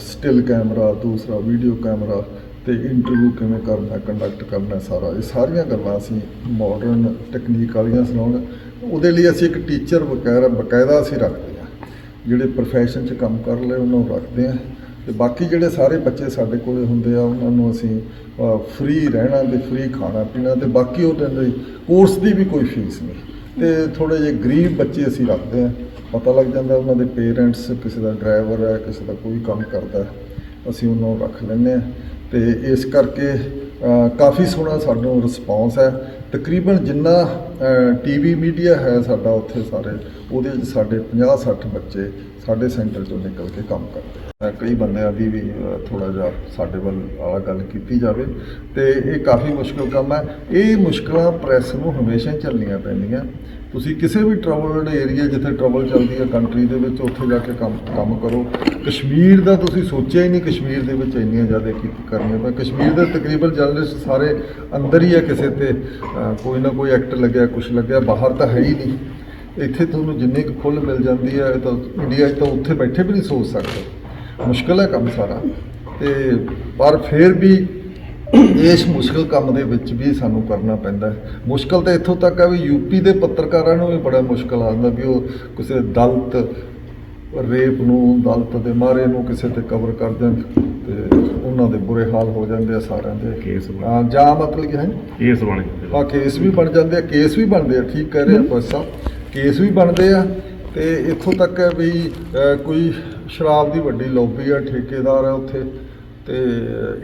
ਸਟਿਲ ਕੈਮਰਾ ਦੂਸਰਾ ਵੀਡੀਓ ਕੈਮਰਾ ਤੇ ਇੰਟਰਵਿਊ ਕਿਵੇਂ ਕਰਨਾ ਕੰਡਕਟ ਕਰਨਾ ਸਾਰਾ। ਇਹ ਸਾਰੀਆਂ ਗੱਲਾਂ ਅਸੀਂ ਮਾਡਰਨ ਟੈਕਨੀਕ ਵਾਲੀਆਂ ਸੁਣਾਉਣ ਉਹਦੇ ਲਈ ਅਸੀਂ ਇੱਕ ਟੀਚਰ ਵਗੈਰਾ, ਬਕਾਇਦਾ ਅਸੀਂ ਰੱਖਦੇ ਹਾਂ। ਜਿਹੜੇ ਪ੍ਰੋਫੈਸ਼ਨ 'ਚ ਕੰਮ ਕਰ ਲਏ ਉਹਨਾਂ ਨੂੰ ਰੱਖਦੇ ਹਾਂ। ਤੇ ਬਾਕੀ ਜਿਹੜੇ ਸਾਰੇ ਬੱਚੇ ਸਾਡੇ ਕੋਲੇ ਹੁੰਦੇ ਆ, ਉਹਨਾਂ ਨੂੰ ਅਸੀਂ ਫ੍ਰੀ ਰਹਿਣਾ ਤੇ ਫ੍ਰੀ ਖਾਣਾ ਪੀਣਾ ਤੇ ਬਾਕੀ ਉਹਦੇ ਲਈ ਕੋਰਸ ਦੀ ਵੀ ਕੋਈ ਫੀਸ ਨਹੀਂ। ਤੇ ਥੋੜੇ ਜਿਹੇ ਗਰੀਬ ਬੱਚੇ ਅਸੀਂ ਰੱਖਦੇ ਆ ਪਤਾ ਲੱਗ ਜਾਂਦਾ ਉਹਨਾਂ ਦੇ ਪੇਰੈਂਟਸ ਕਿਸੇ ਦਾ ਡਰਾਈਵਰ ਹੈ, ਕਿਸੇ ਦਾ ਕੋਈ ਕੰਮ ਕਰਦਾ ਹੈ। ਅਸੀਂ ਉਹਨਾਂ ਨੂੰ ਰੱਖ ਲੈਂਦੇ ਆ ਤੇ ਇਸ ਕਰਕੇ ਕਾਫੀ ਸੋਹਣਾ ਸਾਨੂੰ ਰਿਸਪੌਂਸ ਹੈ। ਤਕਰੀਬਨ ਜਿੰਨਾ ਟੀਵੀ ਮੀਡੀਆ ਹੈ ਸਾਡਾ ਉੱਥੇ ਸਾਰੇ, ਉਹਦੇ ਵਿੱਚ ਸਾਡੇ 50 60 ਬੱਚੇ ਸਾਡੇ ਸੈਂਟਰ ਚੋਂ ਨਿਕਲ ਕੇ ਕੰਮ ਕਰਦੇ। ਕਈ ਬੰਦਿਆਂ ਦੀ ਵੀ ਥੋੜਾ ਜਿਹਾ ਸਾਡੇ ਵੱਲ ਆ ਗੱਲ ਕੀਤੀ ਜਾਵੇ ਤੇ ਇਹ ਕਾਫੀ ਮੁਸ਼ਕਲ ਕੰਮ ਹੈ। ਇਹ ਮੁਸ਼ਕਲਾਂ ਪ੍ਰੈਸ ਨੂੰ ਹਮੇਸ਼ਾ ਹੀ ਝੱਲਣੀਆਂ ਪੈਂਦੀਆਂ। ਤੁਸੀਂ ਕਿਸੇ ਵੀ ਟਰਬਲਡ ਏਰੀਆ ਜਿੱਥੇ ਟਰਬਲ ਚੱਲਦੀ ਹੈ, ਕੰਟਰੀ ਦੇ ਵਿੱਚ ਉੱਥੇ ਜਾ ਕੇ ਕੰਮ ਕੰਮ ਕਰੋ। ਕਸ਼ਮੀਰ ਦਾ ਤੁਸੀਂ ਸੋਚਿਆ ਹੀ ਨਹੀਂ ਕਸ਼ਮੀਰ ਦੇ ਵਿੱਚ ਇੰਨੀਆਂ ਜ਼ਿਆਦਾ ਕੀ ਕਰਨੀਆਂ ਪਰ ਕਸ਼ਮੀਰ ਦੇ ਤਕਰੀਬਨ ਜਰਨਲਿਸਟ ਸਾਰੇ ਅੰਦਰ ਹੀ ਹੈ ਕਿਸੇ ਤੇ ਕੋਈ ਨਾ ਕੋਈ ਐਕਟ ਲੱਗਿਆ ਕੁਝ ਲੱਗਿਆ, ਬਾਹਰ ਤਾਂ ਹੈ ਹੀ ਨਹੀਂ। ਇੱਥੇ ਤੁਹਾਨੂੰ ਜਿੰਨੀ ਕੁ ਖੁੱਲ੍ਹ ਮਿਲ ਜਾਂਦੀ ਹੈ ਇਹ ਤਾਂ ਇੰਡੀਆ 'ਚ ਤਾਂ ਉੱਥੇ ਬੈਠੇ ਵੀ ਨਹੀਂ ਸੋਚ ਸਕਦੇ। ਮੁਸ਼ਕਲ ਹੈ ਕੰਮ ਸਾਰਾ। ਤੇ ਪਰ ਫਿਰ ਵੀ ਇਸ ਮੁਸ਼ਕਲ ਕੰਮ ਦੇ ਵਿੱਚ ਵੀ ਸਾਨੂੰ ਕਰਨਾ ਪੈਂਦਾ ਹੈ। ਮੁਸ਼ਕਲ ਤਾਂ ਇੱਥੋਂ ਤੱਕ ਹੈ ਵੀ ਯੂਪੀ ਦੇ ਪੱਤਰਕਾਰਾਂ ਨੂੰ ਵੀ ਬੜਾ ਮੁਸ਼ਕਲ ਆਉਂਦਾ ਵੀ ਉਹ ਕਿਸੇ ਦਲਿਤ ਰੇਪ ਨੂੰ ਦਲਿਤ ਦੇ ਮਾਰੇ ਨੂੰ ਕਿਸੇ ਤੇ ਕਵਰ ਕਰ ਦੇਣ ਤੇ ਉਹਨਾਂ ਦੇ ਬੁਰੇ ਹਾਲ ਹੋ ਜਾਂਦੇ ਆ ਸਾਰਿਆਂ ਦੇ। ਕੇਸ ਬਣ- ਹਾਂ, ਜਾਂ ਮਤਲਬ ਕਿ ਹੈ? ਇਸ ਬਣ। ਜਾਂਦੇ ਆ ਕੇਸ ਵੀ ਬਣ ਜਾਂਦੇ ਆ ਕੇਸ ਵੀ ਬਣਦੇ ਆ ਠੀਕ ਕਹਿ ਰਹੇ ਆ ਭਾਈ ਸਾਹਿਬ। ਕੇਸ ਵੀ ਬਣਦੇ ਆ ਤੇ ਇੱਥੋਂ ਤੱਕ ਵੀ ਕੋਈ ਸ਼ਰਾਬ ਦੀ ਵੱਡੀ ਲੌਬੀ ਆ, ਠੇਕੇਦਾਰ ਆ ਉੱਥੇ। ਤੇ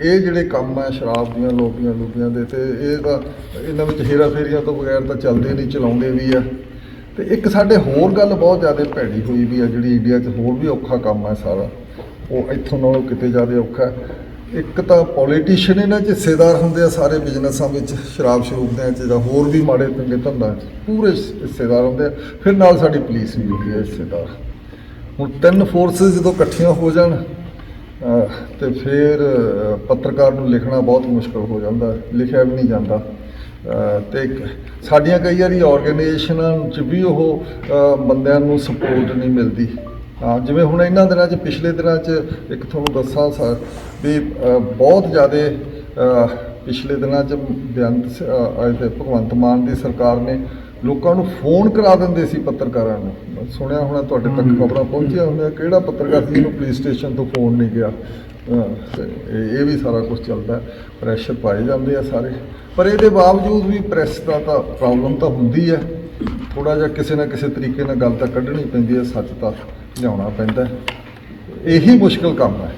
ਇਹ ਜਿਹੜੇ ਕੰਮ ਆ ਸ਼ਰਾਬ ਦੀਆਂ ਲੋਬੀਆਂ ਲੋਬੀਆਂ ਦੇ ਤੇ ਇਹ ਤਾਂ ਇਹਨਾਂ ਵਿੱਚ ਹੇਰਾ ਫੇਰੀਆਂ ਤੋਂ ਬਗੈਰ ਤਾਂ ਚੱਲਦੇ ਨਹੀਂ, ਚਲਾਉਂਦੇ ਵੀ ਆ। ਤੇ ਇੱਕ ਸਾਡੇ ਹੋਰ ਗੱਲ ਬਹੁਤ ਜ਼ਿਆਦਾ ਭੈੜੀ ਹੋਈ ਵੀ ਆ ਜਿਹੜੀ ਇੰਡੀਆ 'ਚ ਹੋਰ ਵੀ ਔਖਾ ਕੰਮ ਆ ਸਾਰਾ। ਉਹ ਇੱਥੋਂ ਨਾਲੋਂ ਕਿਤੇ ਜ਼ਿਆਦਾ ਔਖਾ। ਇੱਕ ਤਾਂ ਪੋਲੀਟੀਸ਼ੀਅਨ ਇਹਨਾਂ 'ਚ ਹਿੱਸੇਦਾਰ ਹੁੰਦੇ ਆ ਸਾਰੇ ਬਿਜ਼ਨਸਾਂ ਵਿੱਚ ਸ਼ਰਾਬ ਸ਼ਰੂਬ 'ਚ ਜਾਂ ਹੋਰ ਵੀ ਮਾੜੇ ਚੰਗੇ ਧੰਦਾ 'ਚ ਪੂਰੇ ਹਿੱਸੇਦਾਰ ਹੁੰਦੇ ਆ। ਫਿਰ ਨਾਲ ਸਾਡੀ ਪੁਲਿਸ ਵੀ ਹੁੰਦੀ ਹੈ ਹਿੱਸੇਦਾਰ। ਹੁਣ ਤਿੰਨ ਫੋਰਸਸ ਜਦੋਂ ਇਕੱਠੀਆਂ ਹੋ ਜਾਣ ਅਹ, ਤੇ ਫਿਰ ਪੱਤਰਕਾਰ ਨੂੰ ਲਿਖਣਾ ਬਹੁਤ ਮੁਸ਼ਕਲ ਹੋ ਜਾਂਦਾ ਲਿਖਿਆ ਵੀ ਨਹੀਂ ਜਾਂਦਾ। ਅਹ, ਤੇ ਸਾਡੀਆਂ ਕਈ ਵਾਰੀ ਆਰਗੇਨਾਈਜੇਸ਼ਨਾਂ 'ਚ ਵੀ ਉਹ ਬੰਦਿਆਂ ਨੂੰ ਸਪੋਰਟ ਨਹੀਂ ਮਿਲਦੀ। ਜਿਵੇਂ ਹੁਣ ਇਹਨਾਂ ਦਿਨਾਂ 'ਚ ਪਿਛਲੇ ਦਿਨਾਂ 'ਚ ਇੱਕ ਤੁਹਾਨੂੰ ਦੱਸਾਂ ਸਰ ਵੀ ਬਹੁਤ ਜ਼ਿਆਦਾ ਪਿਛਲੇ ਦਿਨਾਂ 'ਚ ਬੇਅੰਤ ਆਏ ਤੇ ਭਗਵੰਤ ਮਾਨ ਦੀ ਸਰਕਾਰ ਨੇ ਲੋਕਾਂ ਨੂੰ ਫੋਨ ਕਰਾ ਦਿੰਦੇ ਸੀ ਪੱਤਰਕਾਰਾਂ ਨੂੰ। ਸੁਣਿਆ ਹੋਣਾ ਤੁਹਾਡੇ ਤੱਕ ਖਬਰਾਂ ਪਹੁੰਚੀਆਂ ਹੁੰਦੀਆਂ ਕਿਹੜਾ ਪੱਤਰਕਾਰ ਸੀ ਜਿਹਨੂੰ ਪੁਲਿਸ ਸਟੇਸ਼ਨ ਤੋਂ ਫੋਨ ਨਹੀਂ ਗਿਆ? ਇਹ ਵੀ ਸਾਰਾ ਕੁਝ ਚੱਲਦਾ ਪ੍ਰੈਸ਼ਰ ਪਾਏ ਜਾਂਦੇ ਆ ਸਾਰੇ। ਪਰ ਇਹਦੇ ਬਾਵਜੂਦ ਵੀ ਪ੍ਰੈਸ ਦਾ ਤਾਂ ਪ੍ਰੋਬਲਮ ਤਾਂ ਹੁੰਦੀ ਹੈ। ਥੋੜਾ ਜਿਹਾ ਕਿਸੇ ਨਾ ਕਿਸੇ ਤਰੀਕੇ ਨਾਲ ਗੱਲ ਤਾਂ ਕੱਢਣੀ ਪੈਂਦੀ ਹੈ, ਸੱਚ ਤਾਂ ਲਿਆਉਣਾ ਪੈਂਦਾ ਹੈ। ਇਹੀ ਮੁਸ਼ਕਲ ਕੰਮ ਹੈ